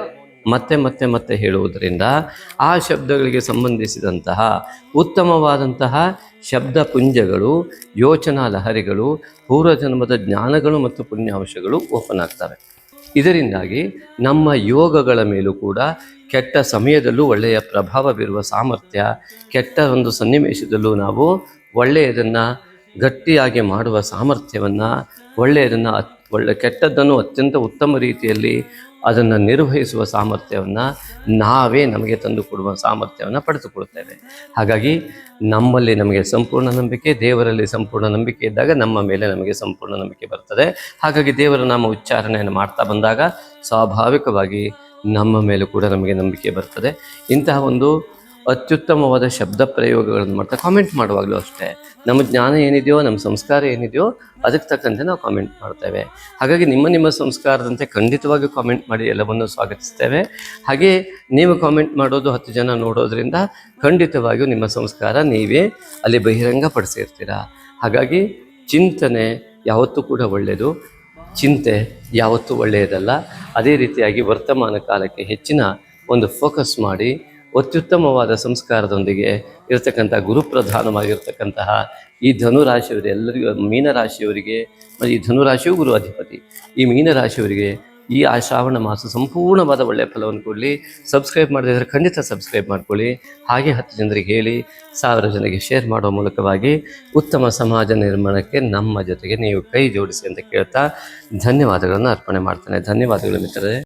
[SPEAKER 1] ಮತ್ತೆ ಮತ್ತೆ ಮತ್ತೆ ಹೇಳುವುದರಿಂದ ಆ ಶಬ್ದಗಳಿಗೆ ಸಂಬಂಧಿಸಿದಂತಹ ಉತ್ತಮವಾದಂತಹ ಶಬ್ದ ಪುಂಜಗಳು, ಯೋಚನಾ ಲಹರಿಗಳು, ಪೂರ್ವಜನ್ಮದ ಜ್ಞಾನಗಳು ಮತ್ತು ಪುಣ್ಯಾಂಶಗಳು ಓಪನ್ ಆಗ್ತವೆ. ಇದರಿಂದಾಗಿ ನಮ್ಮ ಯೋಗಗಳ ಮೇಲೂ ಕೂಡ ಕೆಟ್ಟ ಸಮಯದಲ್ಲೂ ಒಳ್ಳೆಯ ಪ್ರಭಾವ ಬೀರುವ ಸಾಮರ್ಥ್ಯ, ಕೆಟ್ಟ ಒಂದು ಸನ್ನಿವೇಶದಲ್ಲೂ ನಾವು ಒಳ್ಳೆಯದನ್ನು ಗಟ್ಟಿಯಾಗಿ ಮಾಡುವ ಸಾಮರ್ಥ್ಯವನ್ನು, ಒಳ್ಳೆಯದನ್ನು ಒಳ್ಳೆ ಕೆಟ್ಟದ್ದನ್ನು ಅತ್ಯಂತ ಉತ್ತಮ ರೀತಿಯಲ್ಲಿ ಅದನ್ನು ನಿರ್ವಹಿಸುವ ಸಾಮರ್ಥ್ಯವನ್ನು ನಾವೇ ನಮಗೆ ತಂದು ಕೊಡುವ ಸಾಮರ್ಥ್ಯವನ್ನು ಪಡೆದುಕೊಳ್ತೇವೆ. ಹಾಗಾಗಿ ನಮ್ಮಲ್ಲಿ ನಮಗೆ ಸಂಪೂರ್ಣ ನಂಬಿಕೆ, ದೇವರಲ್ಲಿ ಸಂಪೂರ್ಣ ನಂಬಿಕೆ ಇದ್ದಾಗ ನಮ್ಮ ಮೇಲೆ ನಮಗೆ ಸಂಪೂರ್ಣ ನಂಬಿಕೆ ಬರ್ತದೆ. ಹಾಗಾಗಿ ದೇವರ ನಾಮ ಉಚ್ಚಾರಣೆಯನ್ನು ಮಾಡ್ತಾ ಬಂದಾಗ ಸ್ವಾಭಾವಿಕವಾಗಿ ನಮ್ಮ ಮೇಲೂ ಕೂಡ ನಮಗೆ ನಂಬಿಕೆ ಬರ್ತದೆ. ಇಂತಹ ಒಂದು ಅತ್ಯುತ್ತಮವಾದ ಶಬ್ದ ಪ್ರಯೋಗಗಳನ್ನು ಮಾಡ್ತಾ ಕಾಮೆಂಟ್ ಮಾಡುವಾಗಲೂ ಅಷ್ಟೇ. ನಮ್ಮ ಜ್ಞಾನ ಏನಿದೆಯೋ, ನಮ್ಮ ಸಂಸ್ಕಾರ ಏನಿದೆಯೋ, ಅದಕ್ಕೆ ತಕ್ಕಂತೆ ನಾವು ಕಾಮೆಂಟ್ ಮಾಡ್ತೇವೆ. ಹಾಗಾಗಿ ನಿಮ್ಮ ನಿಮ್ಮ ಸಂಸ್ಕಾರದಂತೆ ಖಂಡಿತವಾಗಿ ಕಾಮೆಂಟ್ ಮಾಡಿ, ಎಲ್ಲವನ್ನು ಸ್ವಾಗತಿಸ್ತೇವೆ. ಹಾಗೆ ನೀವು ಕಾಮೆಂಟ್ ಮಾಡೋದು ಹತ್ತು ಜನ ನೋಡೋದ್ರಿಂದ ಖಂಡಿತವಾಗಿಯೂ ನಿಮ್ಮ ಸಂಸ್ಕಾರ ನೀವೇ ಅಲ್ಲಿ ಬಹಿರಂಗಪಡಿಸಿರ್ತೀರ. ಹಾಗಾಗಿ ಚಿಂತನೆ ಯಾವತ್ತೂ ಕೂಡ ಒಳ್ಳೆಯದು. ಚಿಂತೆ ಯಾವತ್ತೂ ಒಳ್ಳೆಯದಲ್ಲ. ಅದೇ ರೀತಿಯಾಗಿ ವರ್ತಮಾನ ಕಾಲಕ್ಕೆ ಹೆಚ್ಚಿನ ಒಂದು ಫೋಕಸ್ ಮಾಡಿ ಅತ್ಯುತ್ತಮವಾದ ಸಂಸ್ಕಾರದೊಂದಿಗೆ ಇರತಕ್ಕಂಥ ಗುರುಪ್ರಧಾನವಾಗಿರ್ತಕ್ಕಂತಹ ಈ ಧನುರಾಶಿಯವರು ಎಲ್ಲರಿಗೂ, ಮೀನರಾಶಿಯವರಿಗೆ, ಮತ್ತು ಈ ಧನುರಾಶಿಯು ಗುರು ಅಧಿಪತಿ, ಈ ಮೀನರಾಶಿಯವರಿಗೆ ಈ ಆ ಶ್ರಾವಣ ಮಾಸ ಸಂಪೂರ್ಣವಾದ ಒಳ್ಳೆಯ ಫಲವನ್ನು ಕೊಡಲಿ. ಸಬ್ಸ್ಕ್ರೈಬ್ ಮಾಡದಿದ್ದರೆ ಖಂಡಿತ ಸಬ್ಸ್ಕ್ರೈಬ್ ಮಾಡ್ಕೊಳ್ಳಿ. ಹಾಗೆ ಹತ್ತು ಜನರಿಗೆ ಹೇಳಿ, ಸಾವಿರ ಜನರಿಗೆ ಶೇರ್ ಮಾಡುವ ಮೂಲಕವಾಗಿ ಉತ್ತಮ ಸಮಾಜ ನಿರ್ಮಾಣಕ್ಕೆ ನಮ್ಮ ಜೊತೆಗೆ ನೀವು ಕೈ ಜೋಡಿಸಿ ಅಂತ ಕೇಳ್ತಾ ಧನ್ಯವಾದಗಳನ್ನು ಅರ್ಪಣೆ ಮಾಡ್ತೇನೆ. ಧನ್ಯವಾದಗಳು ಮಿತ್ರರೇ.